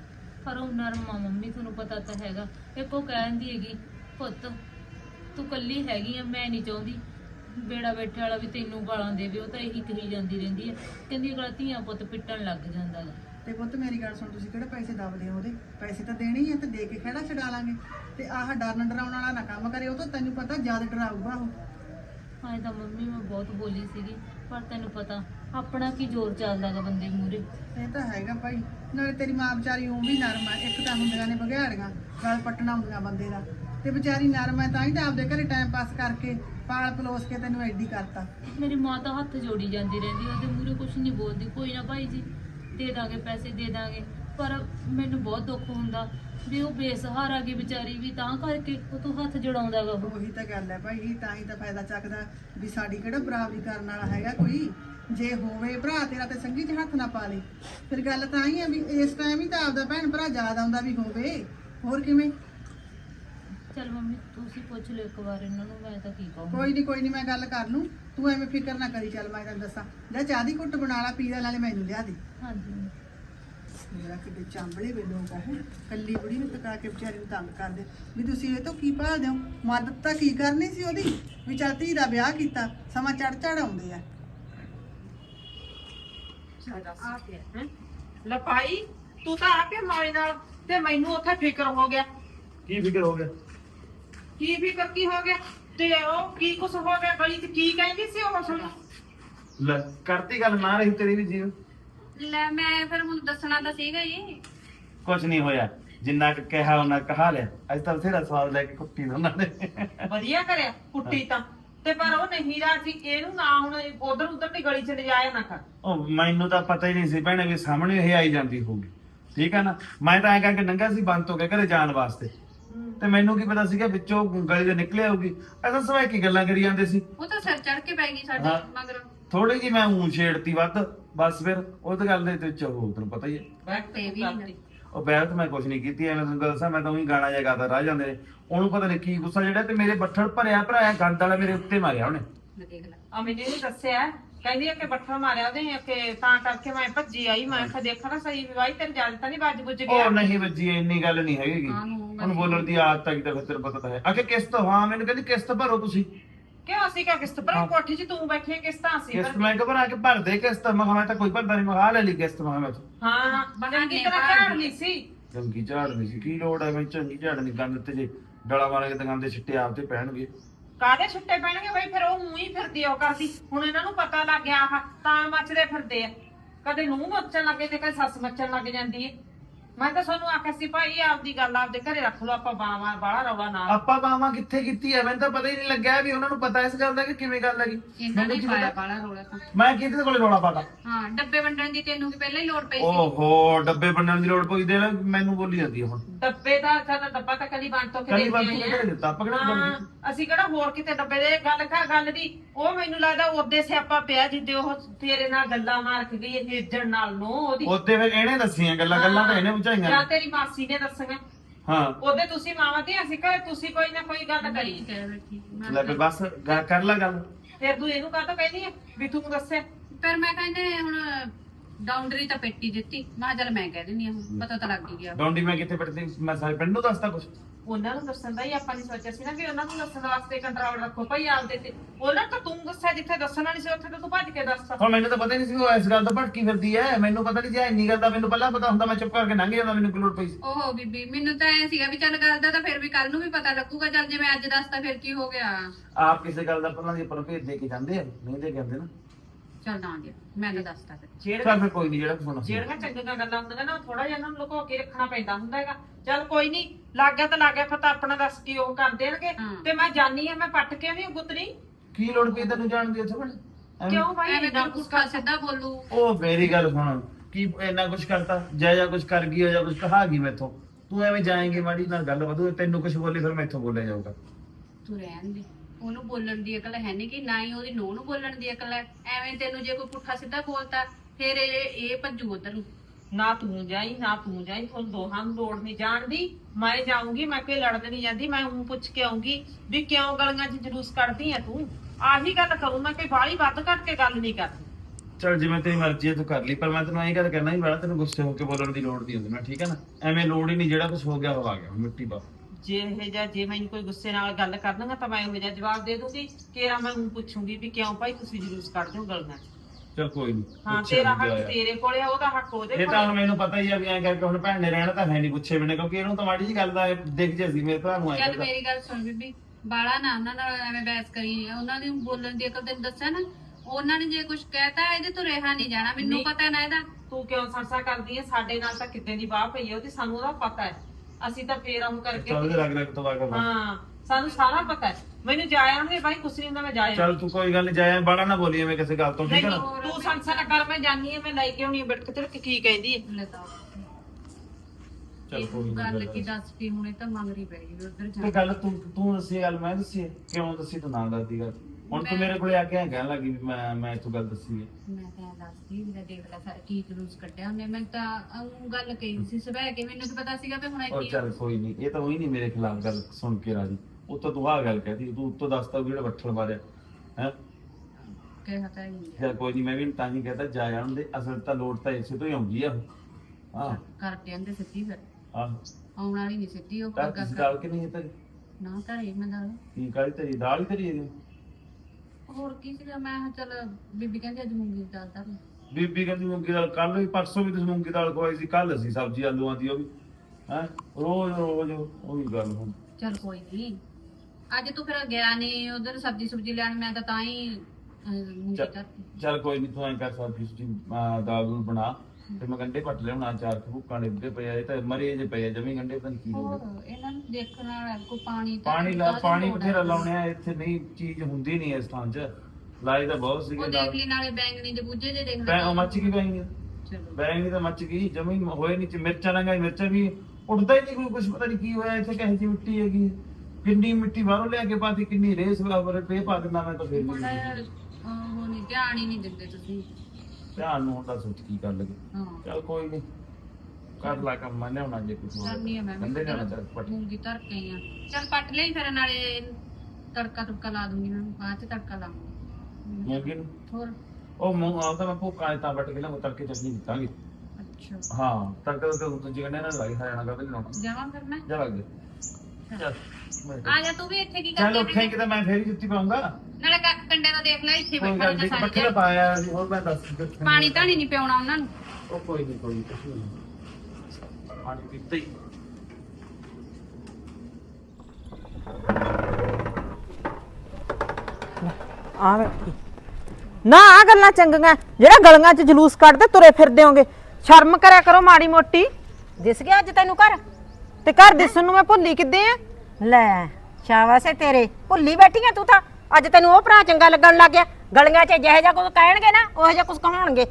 ਪਰ ਉਹ ਨਰਮ ਆ ਮੰਮੀ ਤੁਹਾਨੂੰ ਪਤਾ ਤਾਂ ਹੈਗਾ। ਇੱਕ ਉਹ ਕਹਿੰਦੀ ਹੈਗੀ ਪੁੱਤ ਤੂੰ ਕੱਲੀ ਹੈਗੀ ਆ ਮੈਂ ਨਹੀਂ ਚਾਹੁੰਦੀ। ਬੇੜਾ ਬੈਠੇ ਵਾਲਾ ਵੀ ਤੈਨੂੰ ਗਾਲਾਂ ਦੇਵੇ ਉਹ ਤਾਂ ਇਹੀ ਕਹੀ ਜਾਂਦੀ ਰਹਿੰਦੀ ਹੈ ਕਹਿੰਦੀ ਗਲਤੀਆਂ ਪੁੱਤ ਪਿੱਟਣ ਲੱਗ ਜਾਂਦਾ ਗਾ। ਤੇ ਪੁੱਤ ਮੇਰੀ ਗੱਲ ਸੁਣ ਤੁਸੀਂ ਕਿਹੜੇ ਪੈਸੇ ਦਬਦੇ ਹੋ ਉਹਦੇ? ਪੈਸੇ ਤਾਂ ਦੇਣੇ ਹੀ ਆ ਤੇ ਦੇ ਕੇ ਖੜਾ ਛਡਾ ਲਾਂਗੇ। ਤੇ ਆਹ ਡਰਨ ਡਰਾਉਣ ਵਾਲਾ ਨਾ ਕੰਮ ਕਰੇ ਉਹ ਤਾਂ ਤੈਨੂੰ ਪਤਾ ਜ਼ਿਆਦਾ ਡਰਾਊਗਾ ਉਹ। ਹਾਂ ਤਾਂ ਮੰਮੀ ਮੈਂ ਬਹੁਤ ਬੋਲੀ ਸੀਗੀ। ਪਰ ਤੈਨੂੰ ਪਤਾ ਆਪਣਾ ਕੀ ਜ਼ੋਰ ਚੱਲਦਾਗਾ ਬੰਦੇ ਮੂਰੇ ਇਹ ਤਾਂ ਹੈਗਾ ਭਾਈ ਨਾਲੇ ਤੇਰੀ ਮਾਂ ਵਿਚਾਰੀ ਉਹ ਵੀ ਨਰਮ ਆ ਇੱਕ ਤਾਂ ਹੁੰਦੀਆਂ ਨੇ ਬਘਿਆੜੀਆਂ ਗਲ ਪੱਟਣਾ ਹੁੰਦੀਆਂ ਬੰਦੇ ਦਾ। ਤੇ ਵਿਚਾਰੀ ਨਰਮ ਹੈ ਤਾਂ ਹੀ ਤਾਂ ਆਪਦੇ ਘਰੇ ਟਾਈਮ ਪਾਸ ਕਰਕੇ ਪਾਲ ਪਲੋਸ ਕੇ ਤੈਨੂੰ ਐਡੀ ਕਰਤਾ। ਮੇਰੀ ਮਾਂ ਤਾਂ ਹੱਥ ਜੋੜੀ ਜਾਂਦੀ ਰਹਿੰਦੀ ਉਹਦੇ ਮੂਰੇ ਕੁਝ ਨਹੀਂ ਬੋਲਦੀ ਕੋਈ ਨਾ ਭਾਈ ਜੀ ਦੇ ਦਾਂਗੇ ਪੈਸੇ ਦੇ ਦਾਂਗੇ। ਪਰ ਮੈਨੂੰ ਬਹੁਤ ਦੁੱਖ ਹੁੰਦਾ ਵੀ ਉਹ ਬੇਸਹਾਰਾ ਗਈ ਵਿਚਾਰੀ ਵੀ ਤਾਂ ਕਰਕੇ ਉਹ ਤੋਂ ਹੱਥ ਜੜਾਉਂਦਾਗਾ ਉਹ। ਉਹੀ ਤਾਂ ਗੱਲ ਹੈ ਭਾਈ ਤਾਂ ਹੀ ਤਾਂ ਫਾਇਦਾ ਚੱਕਦਾ ਵੀ ਸਾਡੀ ਕਿਹੜਾ ਬਰਾਬਰੀ ਕਰਨ ਵਾਲਾ ਹੈਗਾ ਕੋਈ। ਜੇ ਹੋਵੇ ਭਰਾ ਤੇਰਾ ਤੇ ਸੰਗੀ 'ਚ ਹੱਥ ਨਾ ਪਾ ਲੇ। ਫਿਰ ਗੱਲ ਤਾਂ ਹੀ ਆ ਵੀ ਇਸ ਟਾਈਮ ਹੀ ਤਾਂ ਆਪਦਾ ਭੈਣ ਭਰਾ ਯਾਦ ਆਉਂਦਾ ਵੀ ਹੋਵੇ। ਹੋਰ ਕਿਵੇਂ? ਚਲ ਮੰਮੀ ਤੁਸੀਂ ਪੁੱਛ ਲਿਓ ਇੱਕ ਵਾਰ ਇਹਨਾਂ ਨੂੰ ਮੈਂ ਤਾਂ ਕੀ ਕਹਾਂ। ਕੋਈ ਨਹੀਂ ਕੋਈ ਨਹੀਂ ਮੈਂ ਗੱਲ ਕਰ ਲੂੰ। ਤੂੰ ਐਵੇਂ ਫਿਕਰ ਨਾ ਕਰੀ ਚੱਲ ਮੈਂ ਤੈਨੂੰ ਦੱਸਾਂ। ਲੈ ਚਾਹ ਦੀ ਘੁੱਟ ਬਣਾ ਲਾ ਪੀ ਲੈ ਨਾਲੇ ਮੈਨੂੰ ਲਿਆ ਦੇ। ਹਾਂਜੀ। ਮੇਰਾ ਕਿੱਡੇ ਚਾਂਬਲੇ ਵੇ ਲੋਕ ਹੈ। ਕੱਲੀ ਬੁੜੀ ਨੂੰ ਤਕਾ ਕੇ ਵਿਚਾਰੀ ਨੂੰ ਤੰਗ ਕਰਦੇ। ਵੀ ਤੁਸੀਂ ਇਹ ਤੋਂ ਕੀ ਭਾਲਦੇ ਹੋ ਮਦਦ ਤਾਂ ਕੀ ਕਰਨੀ ਸੀ ਉਹਦੀ? ਵੀ ਚੱਲ ਧੀ ਦਾ ਵਿਆਹ ਕੀਤਾ ਸਮਾਂ ਚੜ ਚੜ ਆਉਂਦੇ ਆ। ਲਪਾਈ ਤੂੰ ਤਾਂ ਆ ਕੇ ਮੌਜ ਨਾਲ ਤੇ ਮੈਨੂੰ ਉੱਥੇ ਫਿਕਰ ਹੋ ਗਿਆ। ਕੀ ਫਿਕਰ ਹੋ ਗਿਆ? ਕੀ ਫਿਕਰ ਕੀ ਹੋ ਗਿਆ? ਤੇ ਉਹ ਕੀ ਕੁਛ ਹੋ ਗਿਆ? ਗਲੀ ਚ ਕੀ ਕਹਿੰਦੀ ਸੀ ਉਹ ਸੁਣ ਲੈ ਕਰਤੀ ਗੱਲ ਨਾ ਰਹੀ ਤੇਰੀ ਵੀ ਜੀਵ ਲੈ ਮੈਂ ਫਿਰ ਹੁਣ ਦੱਸਣਾ ਤਾਂ ਸੀਗਾ ਜੀ ਕੁਝ ਨਹੀਂ ਹੋਇਆ। ਜਿੰਨਾ ਕੁ ਕਿਹਾ ਉਹਨਾਂ ਕਹਾ ਲਿਆ। ਅੱਜ ਤਾਂ ਬਥੇਰਾ ਸਵਾਦ ਲੈ ਕੇ ਕੁੱਟੀ ਉਹਨਾਂ ਨੇ। ਵਧੀਆ ਕਰਿਆ ਕੁੱਟੀ ਤਾਂ। ਤੇ ਪਰ ਉਹ ਨਹੀਂ ਰਾਜੀ ਇਹਨੂੰ ਨਾ ਹੁਣ ਉਧਰ ਉਧਰ ਦੀ ਗਲੀ ਚ ਲਿਜਾਇਆ ਨਾ ਕਰ। ਉਹ ਮੈਨੂੰ ਤਾਂ ਪਤਾ ਹੀ ਨਹੀਂ ਸੀ ਭੈਣੇ ਵੀ ਸਾਹਮਣੇ ਇਹ ਆਈ ਜਾਂਦੀ ਹੋਊਗੀ। ਠੀਕ ਹੈ ਨਾ? ਮੈਂ ਤਾਂ ਐਂ ਕਰਕੇ ਨੰਗਾ ਸੀ ਬੰਦ ਹੋ ਕੇ ਘਰੇ ਜਾਣ ਵਾਸਤੇ। ਤੇ ਮੈਨੂੰ ਕੀ ਪਤਾ ਸੀਗਾ ਵਿੱਚੋਂ ਗਲੀ ਦੇ ਨਿਕਲੇ ਹੋਊਗੀ। ਐਸਾ ਸਵਾਈ ਕੀ ਗੱਲਾਂ ਕਰੀ ਜਾਂਦੇ ਸੀ। ਉਹ ਤਾਂ ਸਿਰ ਚੜ ਕੇ ਪੈ ਗਈ ਸਾਡੇ ਹਾਂ। ਮਗਰ। ਥੋੜੀ ਜੀ ਮੈਂ ਊਂ ਛੇੜਤੀ ਵੱਧ ਬਸ ਫਿਰ ਉਹ ਤਾਂ ਗੱਲ ਦੇ ਵਿੱਚ ਉਹ ਤੈਨੂੰ ਪਤਾ ਹੀ ਹੈ। ਬੈਠ ਤੇ ਵੀ ਕਰਤੀ। ਉਹ ਬੈਠ ਮੈਂ ਕੁਝ ਨਹੀਂ ਕੀਤੀ ਐਵੇਂ ਤੁਹਾਨੂੰ ਗੱਲ ਦੱਸਾਂ ਮੈਂ ਤਾਂ ਉਹੀ ਗਾਣਾ ਜਿਹਾ ਗਾਦਾ ਰਹਿ ਜਾਂਦੇ ਨੇ। ਉਹਨੂੰ ਪਤਾ ਨਹੀਂ ਕੀ ਗੁੱਸਾ ਜਿਹੜਾ ਤੇ ਮੇਰੇ ਬੱਠਲ ਭਰਿਆ ਭਰਾਇਆ ਗੰਦ ਵਾਲਾ ਮੇਰੇ ਉੱਤੇ ਮਾਰਿਆ ਉਹਨੇ। ਦੇਖ ਲੈ। ਅਮੀ ਜੀ ਨੇ ਦੱਸਿਆ ਕਹਿੰਦੀ ਆ ਕਿ ਬੱਠਾ ਮਾਰਿਆ ਉਹਦੇ ਕਿ ਤਾਂ ਕਰਕੇ ਮੈਂ ਭੱਜੀ ਆਈ ਮੈਂ ਕਿਹਾ ਦੇਖਣਾ ਸਹੀ ਵੀ ਬਾਈ ਤੇਰੇ ਜਲ ਤਾਂ ਨਹੀਂ ਵੱਜ ਬੁੱਝ ਗਿਆ। ਉਹ ਨਹੀਂ ਵੱਜੀ ਇੰਨੀ ਗੱਲ ਨਹੀਂ ਹੈਗੀ। ਹਾਂ, ਨੂੰ ਉਹਨੂੰ ਬੋਲਣ ਦੀ ਆਦਤ ਹੈ ਤਾਂ ਫਿਰ ਤੈਨੂੰ ਪਤਾ ਤਾਂ ਹੈ। ਆਖੇ ਕਿਸ਼ਤ ਹਾਂ ਮੈਨੂੰ ਕਹਿੰਦੀ ਕਿਸ਼ਤ ਭਰੋ ਤੁਸੀਂ। ਕਿਉਂ ਅਸੀਂ ਕਿਉਂ ਕਿਸ਼ਤ ਪਰ ਹਾਂ। ਕੋਠੀ 'ਚ ਤੂੰ ਬੈਠੀ ਹੈ ਕਿਸ਼ਤਾਂ ਅਸੀਂ ਕਿਸ਼ਤ ਭਰ- ਮੈਂ ਕਿ ਭਰਾ ਕੇ ਭਰ ਦੇ ਕਿਸ਼ਤ ਮੈਂ ਕਿਹਾ ਮੈਂ ਤਾਂ ਕੋਈ ਭਰਦਾ ਨਹੀਂ ਮੈਂ ਕਿਹਾ ਆਹ ਲੈ ਲਈ ਕਿਸ਼ਤ ਮੈਂ ਕਿਹਾ ਮੈਂ ਤਾਂ। ਹਾਂ ਚੰਗੀ ਤਰ੍ਹਾਂ ਭਰ ਝਾੜ ਲਈ ਸੀ। ਚੰਗੀ ਝਾੜ ਨਹੀਂ ਸੀ ਕੀ ਲੋੜ ਹੈ ਮੈਂ ਚੰਗੀ ਝਾੜ ਨਹੀਂ ਗੰਦ ਤੇ ਜੇ ਡਲਾ ਮਾਰ ਕੇ ਦੁਕਾਨ ਦੇ ਛਿੱਟੇ ਆਪ ਤੇ ਪੈਣਗੇ। ਕਾਦੇ ਛੁੱਟੇ ਪੈਣਗੇ ਬਈ ਫਿਰ ਉਹ ਮੂੰਹ ਹੀ ਫਿਰਦੀ ਆ ਉਹ ਕਰਦੀ। ਹੁਣ ਇਹਨਾਂ ਨੂੰ ਪਤਾ ਲੱਗ ਗਿਆ ਆਹ ਤਾਂ ਮੱਚਦੇ ਫਿਰਦੇ ਆ। ਕਦੇ ਨੂੰ ਮੱਚਣ ਲੱਗੇ ਤੇ ਕਦੇ ਸੱਸ ਮੱਚਣ ਲੱਗ ਜਾਂਦੀ ਹੈ ਮੈਂ ਤਾਂ ਤੁਹਾਨੂੰ ਆਖਿਆ ਸੀ ਭਾਈ ਆਪਦੀ ਗੱਲ ਆਪਦੇ ਘਰੇ ਰੱਖ ਲਓ ਆਪਾਂ ਬਾਵਾ ਬਾਹਲਾ ਰੌਲਾ ਨਾ ਆਪਾਂ ਬਾਵਾ ਕਿੱਥੇ ਕੀਤੀ ਹੈ ਮੈਨੂੰ ਤਾਂ ਪਤਾ ਹੀ ਨਹੀਂ ਲੱਗਿਆ ਵੀ ਉਹਨਾਂ ਨੂੰ ਪਤਾ ਇਸ ਗੱਲ ਦਾ ਕਿ ਕਿਵੇਂ ਗੱਲ ਹੈਗੀ। ਇਹਨਾਂ ਨੇ ਮੈਨੂੰ ਕੀ ਪਾਇਆ ਪਤਾ? ਬਾਲਾ ਰੋਲਾ ਤਾਂ। ਮੈਂ ਕਿਹਦੇ ਕੋਲੇ ਰੌਲਾ ਪਾਤਾ? ਹਾਂ ਡੱਬੇ ਵੰਡਣ ਦੀ ਤੈਨੂੰ ਕੀ ਪਹਿਲਾਂ ਹੀ ਲੋੜ ਪਈ ਸੀ। ਓਹੋ ਡੱਬੇ ਬੰਨਣ ਦੀ ਲੋੜ ਪਈ ਦੇ ਮੈਨੂੰ ਬੋਲੀ ਜਾਂਦੀ ਹੁਣ। ਡੱਬੇ ਦਾ ਸਾਡਾ ਡੱਬਾ ਤਾਂ ਕਦੀ ਬਣ ਤੋਂ ਕਦੀ ਕੇ ਵਾਰ ਦੇ ਤੂੰ ਆਏ ਕਿਹੜੇ ਦਿੱਤਾ? ਹਾਂ, ਬਣ ਅਸੀਂ ਕਿਹੜਾ ਹੋਰ ਕਿਤੇ ਡੱਬੇ ਦੇ ਗੱਲ ਕਰ ਗੱਲ ਦੀ। ਉਹ ਮੈਨੂੰ ਲੱਗਦਾ ਉਹਦੇ ਸਿਆਪਾ ਪਿਆ ਜਿੱਦੇ ਉਹ ਤੇਰੇ ਨਾਲ ਗੱਲਾਂ ਮਾਰ ਕੇ ਗਈ ਨਿਰਜਣ ਨਾਲ ਨੂੰ ਉਹਦੀ। ਉਹਦੇ ਫਿਰ ਇਹਨੇ ਦੱਸੀਆਂ ਗੱਲਾਂ ਗੱਲਾਂ ਤਾਂ ਇਹਨੇ ਜਾਂ ਤੇਰੀ ਮਾਸੀ ਨੇ ਦੱਸੀਆਂ। ਹਾਂ। ਉਹਦੇ ਤੁਸੀਂ ਮਾਵਾਂ ਦੀ ਅਸੀਂ ਕਹੇ ਤੁਸੀਂ ਕੋਈ ਨਾ ਕੋਈ ਗੱਲ ਕਰੀ। ਠੀਕ ਹੈ ਬੈਠੀ ਲੈ ਵੀ ਬਸ ਗੱਲ ਕਰ ਲੈ ਗੱਲ। ਫਿਰ ਤੂੰ ਇਹਨੂੰ ਕਾਹਤੋਂ ਕਹਿੰਦੀ ਆ ਵੀ ਤੂੰ ਦੱਸੇ। ਪਰ ਮੈਂ ਕਹਿੰਦੇ ਹੁਣ ਬਾਉਂਡਰੀ ਤਾਂ ਪੇਟੀ ਦਿੱਤੀ। ਮੈਂ ਕਿਹਾ ਚੱਲ ਮੈਂ ਕਹਿ ਦਿੰਦੀ ਹਾਂ ਹੁਣ, ਪਤਾ ਤਾਂ ਲੱਗ ਹੀ ਗਿਆ। ਡੌਂਡੀ ਮੈਂ ਕਿੱਥੇ ਪੜਦੀ ਮੈਂ ਸਾਰੇ ਪਿੰਡ ਨੂੰ ਦੱਸਦਾ ਕੁਛ? ਉਹਨਾਂ ਨੂੰ ਦੱਸਣ ਦਾ ਹੀ ਆਪਾਂ ਨੇ ਸੋਚਿਆ ਸੀ ਨਾ ਵੀ ਉਹਨਾਂ ਨੂੰ ਦੱਸਣ ਵਾਸਤੇ ਕੰਟਰੋਲ ਰੱਖੋ ਭਾਈ ਆਪਦੇ ਤੇ। ਉਹਨਾਂ ਤਾਂ ਤੂੰ ਦੱਸਿਆ ਜਿੱਥੇ ਦੱਸਣਾ ਨਹੀਂ ਸੀ ਉੱਥੇ ਤਾਂ ਤੂੰ ਭੱਜ ਕੇ ਦੱਸ। ਹੁਣ ਮੈਨੂੰ ਤਾਂ ਪਤਾ ਹੀ ਨਹੀਂ ਸੀ ਉਹ ਇਸ ਗੱਲ ਤੋਂ ਭਟਕੀ ਫਿਰਦੀ ਐ ਮੈਨੂੰ ਪਤਾ ਨਹੀਂ ਜੇ ਇੰਨੀ ਗੱਲ ਦਾ ਮੈਨੂੰ ਪਹਿਲਾਂ ਪਤਾ ਹੁੰਦਾ ਮੈਂ ਚੁੱਪ ਕਰਕੇ ਲੰਘ ਜਾਂਦਾ ਮੈਨੂੰ ਕਿਲੋੜ ਪਈ ਸੀ। ਓਹੋ ਬੀਬੀ ਮੈਨੂੰ ਤਾਂ ਐ ਸੀਗਾ ਵੀ ਚੱਲ ਗੱਲ ਦਾ ਤਾਂ ਫਿਰ ਵੀ ਕੱਲ ਨੂੰ ਵੀ ਪਤਾ ਲੱਗੂਗਾ ਚੱਲ ਜੇ ਮੈਂ ਅੱਜ ਦੱਸਤਾ ਫਿਰ ਕੀ ਹੋ ਗਿਆ। ਆਪ ਕਿਸੇ ਗੱਲ ਦਾ ਪਹਿਲਾਂ ਦੀ ਪਰ ਭੇਜ ਦੇ ਕੇ ਜਾਂਦੇ ਆ ਨਹੀਂ ਦੇ ਕੇ ਜਾਂਦੇ ਨਾ। ਚੱਲ ਨਾ ਦੇ ਮੈਂ ਤਾਂ ਦੱਸਤਾ ਫਿਰ। ਜਿਹੜੇ ਚੱਲ ਫਿਰ ਕੋਈ ਨਹੀਂ ਜਿਹੜਾ ਸੁਣਾ ਜਿਹੜੀਆਂ ਚੰਗੀਆਂ ਗੱਲਾਂ ਹੁੰਦੀਆਂ ਨਾ ਥੋੜਾ ਜਿਹਾ ਉਹਨਾਂ ਨੂੰ ਲੁਕੋ ਕੇ ਰੱਖਣਾ ਪੈਂਦਾ ਹੁੰਦਾ ਹੈਗਾ। ਚੱਲ ਕੋਈ ਨਹੀਂ ਲੱਗ ਗਿਆ ਤਾਂ ਲੱਗ ਗਿਆ ਫਿਰ ਤਾਂ ਆਪਣਾ ਦੱਸ ਕੀ ਉਹ ਕਰ ਦੇਣਗੇ। ਹਾਂ। ਤੇ ਮੈਂ ਜਾਣੀ ਆ ਮੈਂ ਪੱਟ ਕੇ ਨਹੀਂ ਗੁੱਤਰੀ ਕੀ ਲੋੜ ਪਈ ਤੈਨੂੰ ਜਾਣ ਦੀ ਉੱਥੇ ਬਣ ਕਿਉਂ ਭਾਈ? ਐਵੇਂ ਇੰਨਾ ਤਾਂ ਕੁਛ ਪੁੱਠਾ ਸਿੱਧਾ ਬੋਲੂ। ਉਹ ਮੇਰੀ ਗੱਲ ਸੁਣ ਕੀ ਇੰਨਾ ਕੁਛ ਕਰਤਾ? ਜੈ ਜਾਂ ਕੁਛ ਕਰ ਗਈ ਹੋ ਜਾਂ ਕੁਛ ਕਹਾ ਗਈ ਮੈਥੋਂ। ਤੂੰ ਐਵੇਂ ਜਾਏਂਗੀ ਮਾੜੀ ਨਾਲ ਗੱਲ ਵਧੂ ਤੈਨੂੰ ਕੁਛ ਬੋਲੇ ਫਿਰ ਮੈਥੋਂ ਬੋਲਿਆ ਜਾਊਗਾ। ਤੂੰ ਰਹਿਣ ਦੇ। ਉਹਨੂੰ ਬੋਲਣ ਦੀ ਅਕਲ ਹੈ ਨਹੀਂ ਕਿ ਨਾ ਹੀ ਉਹਦੀ ਨੂੰਹ ਨੂੰ ਬੋਲਣ ਦੀ ਅਕਲ ਹੈ। ਐਵੇਂ ਤੈਨੂੰ ਜੇ ਕੋਈ ਪੁੱਠਾ ਸਿੱਧਾ ਬੋਲਤਾ ਫਿਰ ਇਹ ਇਹ ਭੱਜੂ ਉਧਰ ਨੂੰ। ਨਾ ਤੂੰ ਜਾਈ ਨਾ ਤੂੰ ਜਾਈ ਤੁਹਾਨੂੰ ਦੋਹਾਂ ਨੂੰ ਲੋੜ ਨਹੀਂ ਜਾਣ ਦੀ ਮੈਂ ਜਾਊਂਗੀ ਮੈਂ ਕੋਈ ਲੜਨ ਨਹੀਂ ਜਾਂਦੀ ਮੈਂ ਉਹ ਪੁੱਛ ਕੇ ਆਉਂਗੀ ਵੀ ਕਿਉਂ ਗਲੀਆਂ 'ਚ ਜਲੂਸ ਕੱਢਦੀ ਆ ਤੂੰ? ਆਹੀ ਗੱਲ ਕਰੂੰ ਮੈਂ ਕੋਈ ਬਾਹਲੀ ਵੱਧ ਘੱਟ ਕੇ ਗੱਲ ਨਹੀਂ ਕਰਦੀ। ਚਲ ਜਿਵੇਂ ਤੇਰੀ ਮਰਜ਼ੀ ਹੈ ਤੂੰ ਕਰ ਲਈ ਪਰ ਮੈਂ ਤੈਨੂੰ ਇਹ ਗੱਲ ਕਹਿਣਾ ਹੀ ਬੜਾ ਤੈਨੂੰ ਗੁੱਸੇ ਹੋ ਕੇ ਬੋਲਣ ਦੀ ਲੋੜ ਨਹੀਂ ਹੁੰਦੀ ਨਾ ਠੀਕ ਹੈ ਨਾ? ਐਵੇਂ ਲੋੜ ਹੀ ਨਹੀਂ ਜਿਹੜਾ ਕੁਛ ਹੋ ਗਿਆ ਹੋ ਆ ਗਿਆ ਮਿੱਟੀ ਪਾ। ਜੇ ਇਹ ਜਾਂ ਜੇ ਮੈਨੂੰ ਕੋਈ ਗੁੱਸੇ ਨਾਲ ਗੱਲ ਕਰ ਦਾਂਗਾ ਤਾਂ ਮੈਂ ਉਹ ਜਿਹਾ ਜਵਾਬ ਦੇ ਦੂੰਗੀ ਕਿਰਾ ਮੈਂ ਉਹ ਪੁੱਛੂੰਗੀ ਵੀ ਕਿਉਂ ਭਾਈ ਤੁਸੀਂ ਜਲੂਸ ਕੱਢਦੇ ਹੋ ਗਲੀਆਂ 'ਚ ਚਲ ਕੋਈ ਨਹੀਂ ਹਾਂ ਤੇਰਾ ਹੱਕ ਤੇਰੇ ਕੋਲੇ ਆ ਉਹਦਾ ਹੱਕ ਉਹਦੇ ਇਹ ਤਾਂ ਹੁਣ ਮੈਨੂੰ ਪਤਾ ਹੀ ਆ ਵੀ ਐਂ ਕਰਕੇ ਹੁਣ ਭੈਣ ਨੇ ਰਹਿਣਾ ਤਾਂ ਹੈ ਨਹੀਂ ਪੁੱਛੇ ਬਿਨੇ ਕਿਉਂਕਿ ਇਹਨੂੰ ਤਾਂ ਮਾੜੀ ਜੀ ਗੱਲ ਦਾ ਦਿਖ ਜੇ ਸੀ ਮੇਰੇ ਭਰਾ ਨੂੰ ਐਂ ਚੱਲ। ਮੇਰੀ ਗੱਲ ਸੁਣ ਬੀਬੀ ਬਾਲਾ ਨਾ ਉਹਨਾਂ ਨਾਲ ਐਵੇਂ ਬਹਿਸ ਕਰੀ ਉਹਨਾਂ ਦੀ ਬੋਲਣ ਦੀ ਅਕਲ ਤੈਨੂੰ ਦੱਸਿਆ ਨਾ ਉਹਨਾਂ ਨੇ ਜੇ ਕੁਝ ਕਹਿਤਾ ਇਹਦੇ ਤੋਂ ਰਿਹਾ ਨਹੀਂ ਜਾਣਾ ਮੈਨੂੰ ਨਹੀਂ। ਪਤਾ ਨਾ ਇਹਦਾ। ਤੂੰ ਕਿਉਂ ਸਰਸਾ ਕਰਦੀ ਹੈ ਸਾਡੇ ਨਾਲ ਤਾਂ ਕਿਤੇ ਦੀ ਬਾਹ ਪਈ ਹੈ ਉਹਦੀ ਸਾਨੂੰ ਉਹਦਾ ਪਤਾ ਹੈ ਅਸੀਂ ਤਾਂ ਫੇਰ ਉਹ ਕਰਕੇ ਚੱਲ ਉਹਦੇ ਲੱਗ ਲੱਗ ਤੋਂ ਵਾਗਾ ਹਾਂ ਸਾਨੂੰ ਸਾਰਾ ਪਤਾ ਹੈ। ਮੈਨੂੰ ਜਾਇਆ ਉਹਨੇ ਭਾਈ ਕੁਛ ਨਹੀਂ ਹੁੰਦਾ ਮੈਂ ਜਾਇਆ ਚੱਲ ਤੂੰ ਕੋਈ ਗੱਲ ਨਹੀਂ ਜਾਇਆ ਬਾੜਾ ਨਾ ਬੋਲੀ ਐਵੇਂ ਕਿਸੇ ਗੱਲ ਤੋਂ ਠੀਕ ਹੈ ਨਾ? ਤੂੰ ਸੰਸਾ ਨਾ ਕਰ ਮੈਂ ਜਾਣੀ ਹੈ ਮੈਂ ਲੈ ਕੇ ਆਉਣੀ ਹੈ ਬਿਟਕ ਤੇ ਕੀ ਕਹਿੰਦੀ ਹੈ? ਚੱਲ ਕੋਈ ਨੀ ਗੱਲ ਕੀ ਦੱਸ। ਕੀ ਹੁਣੇ ਤਾਂ ਮੰਗਰੀ ਪੈ ਗਈ ਉਧਰ ਤੇ ਜਾ ਗੱਲ ਤੂੰ ਤੂੰ ਦੱਸੀ ਗੱਲ ਮੈਂ ਦੱਸੀ? ਕਿਉਂ ਦੱਸੀ ਤੂੰ ਨਾ ਦੱਸਦੀ ਗੱਲ? ਹੁਣ ਤੂੰ ਮੇਰੇ ਕੋਲੇ ਆ ਕੇ ਐਂ ਕਹਿਣ ਲੱਗੀ ਵੀ ਮੈਂ ਮੈਂ ਤੂੰ ਗੱਲ ਦੱਸੀ ਹੈ ਮੈਂ ਤਾਂ ਦੱਸਦੀ ਵੀ ਦੇਖ ਲੈ ਸਾਰਾ ਕੀ ਜਲੂਸ ਕੱਢਿਆ ਉਹਨੇ। ਮੈਂ ਤਾਂ ਉਹ ਗੱਲ ਕਹੀ ਸੀ ਸਵੇਰ ਕੇ ਮੈਨੂੰ ਤਾਂ ਪਤਾ ਸੀਗਾ ਵੀ ਹੁਣ ਕੀ ਚੱਲ ਕੋਈ ਨਹੀਂ ਇਹ ਤਾਂ ਉਹੀ ਨਹੀਂ ਮੇਰੇ ਖਿਲਾਫ ਗੱਲ ਸੁਣ ਕੇ ਰਾਜੀ। ਉਹ ਤਾਂ ਤੂੰ ਆਹ ਗੱਲ ਕਹਤੀ ਤੂੰ ਉੱਤੋਂ ਦੱਸਦਾ ਵੀ ਜਿਹੜਾ ਬੱਠਲ ਮਾਰਿਆ ਹੈ? ਕਹਿ ਹੀ ਨਹੀਂ ਚੱਲ ਕੋਈ ਨਹੀਂ ਮੈਂ ਵੀ ਤਾਂ ਹੀ ਕਹਤਾ ਜਾ ਜਾਣ ਦੇ। ਅਸਲ ਤਾਂ ਲੋੜ ਤਾਂ ਇਸੇ ਤੋਂ ਹੀ ਆਉਂਦੀ ਆ ਉਹ। ਹਾਂ। ਕਰ ਦਿੰਦੇ ਸਿੱਧੀ ਫਿਰ। ਆਹ ਆਉਣ ਵਾਲੀ ਨਹੀਂ ਸਿੱਧੀ ਉਹ ਤਾਂ ਗੱਲ ਕਿਸ ਕਿ ਨਹੀਂ ਤੇਰੀ? ਨਾ ਧਰੇ ਮੈਂ ਦੱਸ ਕੀ ਕਾਲੀ ਤੇਰੀ? ਦਾਲ ਹੀ ਤੇਰੀ ਹੈਗੀ। ਹੋਰ ਕੀ ਸੀਗਾ ਮੈਂ ਕਿਹਾ ਚੱਲ ਬੀਬੀ ਕਹਿੰਦੀ ਅੱਜ ਮੂੰਗੀ ਦੀ ਦਾਲ ਧਰ ਲੈ। ਬੀਬੀ ਕਹਿੰਦੀ ਮੂੰਗੀ ਦਾਲ ਕੱਲ ਵੀ ਪਰਸੋਂ ਵੀ ਤੁਸੀਂ ਮੂੰਗੀ ਦਾਲ ਖਵਾਈ ਸੀ ਕੱਲ ਅਸੀਂ ਸਬਜ਼ੀ ਆਲੂਆਂ ਦੀ ਉਹ ਵੀ। ਹੈ? ਰੋਜ਼ ਰੋਜ਼ ਉਹੀ ਗੱਲ ਹੁਣ। ਚੱਲ ਕੋਈ ਨਹੀਂ ਅੱਜ ਤੂੰ ਫਿਰ ਗਿਆ ਨਹੀਂ ਉਧਰ ਸਬਜ਼ੀ ਸੁਬਜੀ ਲੈਣ ਮੈਂ ਤਾਂ ਤਾਂ ਹੀ ਅਹ, ਮੂੰਗੀ ਚੱਲ- ਧਰਤੀ। ਚੱਲ ਕੋਈ ਨਹੀਂ ਤੂੰ ਐਂ ਕਰ ਸਬਜ਼ੀ ਸੁਬਜ਼ੀ ਅਹ ਦਾਲ ਦੂਲ ਬਣਾ। ਤੇ ਮੈਂ ਗੰਡੇ ਪੱਟ ਲਿਆਉਣਾ ਚਾਰ ਭੁੱਕਾਂ ਦੇ ਉੱਤੇ ਪਏ ਆ ਇਹ ਤਾਂ ਮਰੇ ਜੇ ਪਏ ਆ ਜਮੀ ਗੰਡੇ ਪਤਾ ਨੀ ਕੀ ਹੋ ਹੋਰ ਗਏ ਇਹਨਾਂ ਨੂੰ ਦੇਖਣ ਵਾਲਾ ਕੋਈ ਪਾਣੀ ਤਾਂ ਪਾਣੀ ਲਾ ਪਾਣੀ? ਬਥੇਰਾ ਲਾਉਣੇ ਆ ਇੱਥੇ ਨਹੀਂ ਚੀਜ਼ ਹੁੰਦੀ ਨਹੀਂ ਇਸ ਥਾਂ 'ਚ। ਲਾਈ ਤਾਂ ਬਹੁਤ ਉਹ ਸੀਗੇ ਦੇਖ ਦਾਲ ਲਈ ਨਾਲੇ ਬੈਂਗਣੀ ਦੇ ਬੁੱਝੇ ਜੇ ਦੇਖ ਲੈ ਬੈ ਉਹ ਮੱਚ ਗਈ ਬੈਂਗੀ ਚਲੋ। ਬੈਂਗੀ ਤਾਂ ਮੱਚ ਗਈ ਜਮੀ ਹੋਏ ਨਹੀਂ ਚ ਮਿਰਚਾਂ ਲੰਗਾ ਮਿਰਚਾਂ ਵੀ ਉੱਡਦਾ ਹੀ ਨਹੀਂ ਕੋਈ ਕੁਝ ਪਤਾ ਨਹੀਂ ਕੀ ਹੋਇਆ ਇੱਥੇ ਕਹੇ ਜੀ ਮਿੱਟੀ ਹੈਗੀ। ਕਿੰਨੀ ਮਿੱਟੀ ਬਾਹਰੋਂ ਲਿਆ ਕੇ ਪਾਤੀ ਕਿੰਨੀ ਰੇਸ ਬਰਾਬਰ ਪੇ ਪਾ ਦਿੰਦਾ ਮੈਂ ਤਾਂ ਫੇਰ ਵੀ। ਉਹ ਨਹੀਂ ਧਿਆਨ ਹੀ ਨਹੀਂ ਦਿੰਦੇ ਤੁਸੀਂ। ਧਿਆਨ ਨੂੰ ਹੁੰਦਾ ਸੋਚ ਕੀ ਕਰ ਲਗੇ। ਹਾਂ। ਚੱਲ ਕੋਈ ਨਹੀਂ ਕਰ ਲਾ ਕੰਮ ਮੈਂ ਲਿਆਉਣਾ ਜੇ ਕੁਝ ਕਰਨੀ ਆ ਮੈਂ ਵੀ ਲਿਆਉਣਾ ਚੱਲ ਪੱਟ। ਮੂੰਗੀ ਧਰ ਕੇ ਆਈ ਆ। ਚੱਲ ਪੱਟ ਲਈ ਫਿਰ ਨਾਲੇ ਤੜਕਾ ਤੁੜਕਾ ਲਾ ਦੂੰਗੀ ਮੈਂ ਬਾਅਦ ਚ ਤੜਕਾ ਲਾਉਂਗੀ ਮੂੰਗੀ ਨੂੰ? ਹੋਰ? ਉਹ ਮੂੰਹ ਆ ਤਾਂ ਮੈਂ ਭੁੱਖਾ ਤਾਂ ਵੱਟ ਕੇ ਨਾ ਤੜਕੇ ਚਟਨੀ ਦਿੱਤਾਂਗੇ। ਅੱਛਾ। ਹਾਂ ਤੜਕੇ ਤੇ ਦੂਜੀ ਗੰਡੇ ਨਾਲ ਲਾਈ ਹਰਿਆਣਾ ਵੀ ਲਾਉਣਾ ਜਾਵਾਂ ਫਿਰ ਮੈਂ? ਜਾ ਲੱਗ। ਚੱਲ। ਆ ਜਾ ਤੂੰ ਵੀ ਇੱਥੇ ਕੀ ਚੱਲ ਕਰਦੀ ਉੱਥੇ ਕਿਤੇ ਮੈਂ ਫੇਰ ਹੀ ਜੁੱਤੀ ਪਾਉਂਗਾ। ਨਾਲੇ ਕੱਖ ਕੰਡੇ ਦਾ ਦੇਖ ਲੈ ਇੱਥੇ ਕੋਈ ਬੈਠਾ ਗੱਲ ਹੁੰਦਾ ਨਹੀਂ ਸਾਰੀ ਪੱਠੇ ਦਿਹਾੜੀ। ਪਾਇਆ ਸੀ ਹੋਰ ਮੈਂ ਦੱਸ ਪਾਣੀ ਧਾਣੀ ਨਹੀਂ ਪਿਆਉਣਾ ਉਹਨਾਂ ਨੂੰ। ਉਹ ਕੋਈ ਨਹੀਂ ਕੋਈ ਨੀ, ਕੁਛ ਨਹੀਂ ਪਾਣੀ ਪੀਤਾ ਹੀ। ਆ ਵੇਖੀ ਨਾ ਆ ਗੱਲਾਂ ਚੰਗੀਆਂ। ਜਿਹੜਾ ਗਲੀਆਂ 'ਚ ਜਲੂਸ ਕੱਢਦੇ ਤੁਰੇ ਫਿਰਦੇ ਹੋਗੇ। ਸ਼ਰਮ ਕਰਿਆ ਕਰੋ ਮਾੜੀ ਮੋਟੀ। ਦਿਸ ਗਿਆ ਅੱਜ ਤੈਨੂੰ ਘਰ? ਤੇ ਘਰ ਦਿਸਣ ਨੂੰ ਮੈਂ ਭੁੱਲੀ ਕਿੱਦੇ ਆ? ਲੈ ਸ਼ਾਬਾਸ਼ ਏ ਤੇਰੇ। ਭੁੱਲੀ ਬੈਠੀ ਆ ਤੂੰ ਤਾਂ। ਅੱਜ ਤੈਨੂੰ ਉਹ ਭਰਾ ਚੰਗਾ ਲੱਗਣ ਲੱਗ ਗਿਆ। ਗਲੀਆਂ 'ਚ ਜਿਹੇ ਜਿਹਾ ਕੁਝ ਕਹਿਣਗੇ ਨਾ ਉਹ ਜਿਹਾ ਕੁਝ ਕਹਾਉਣਗੇ।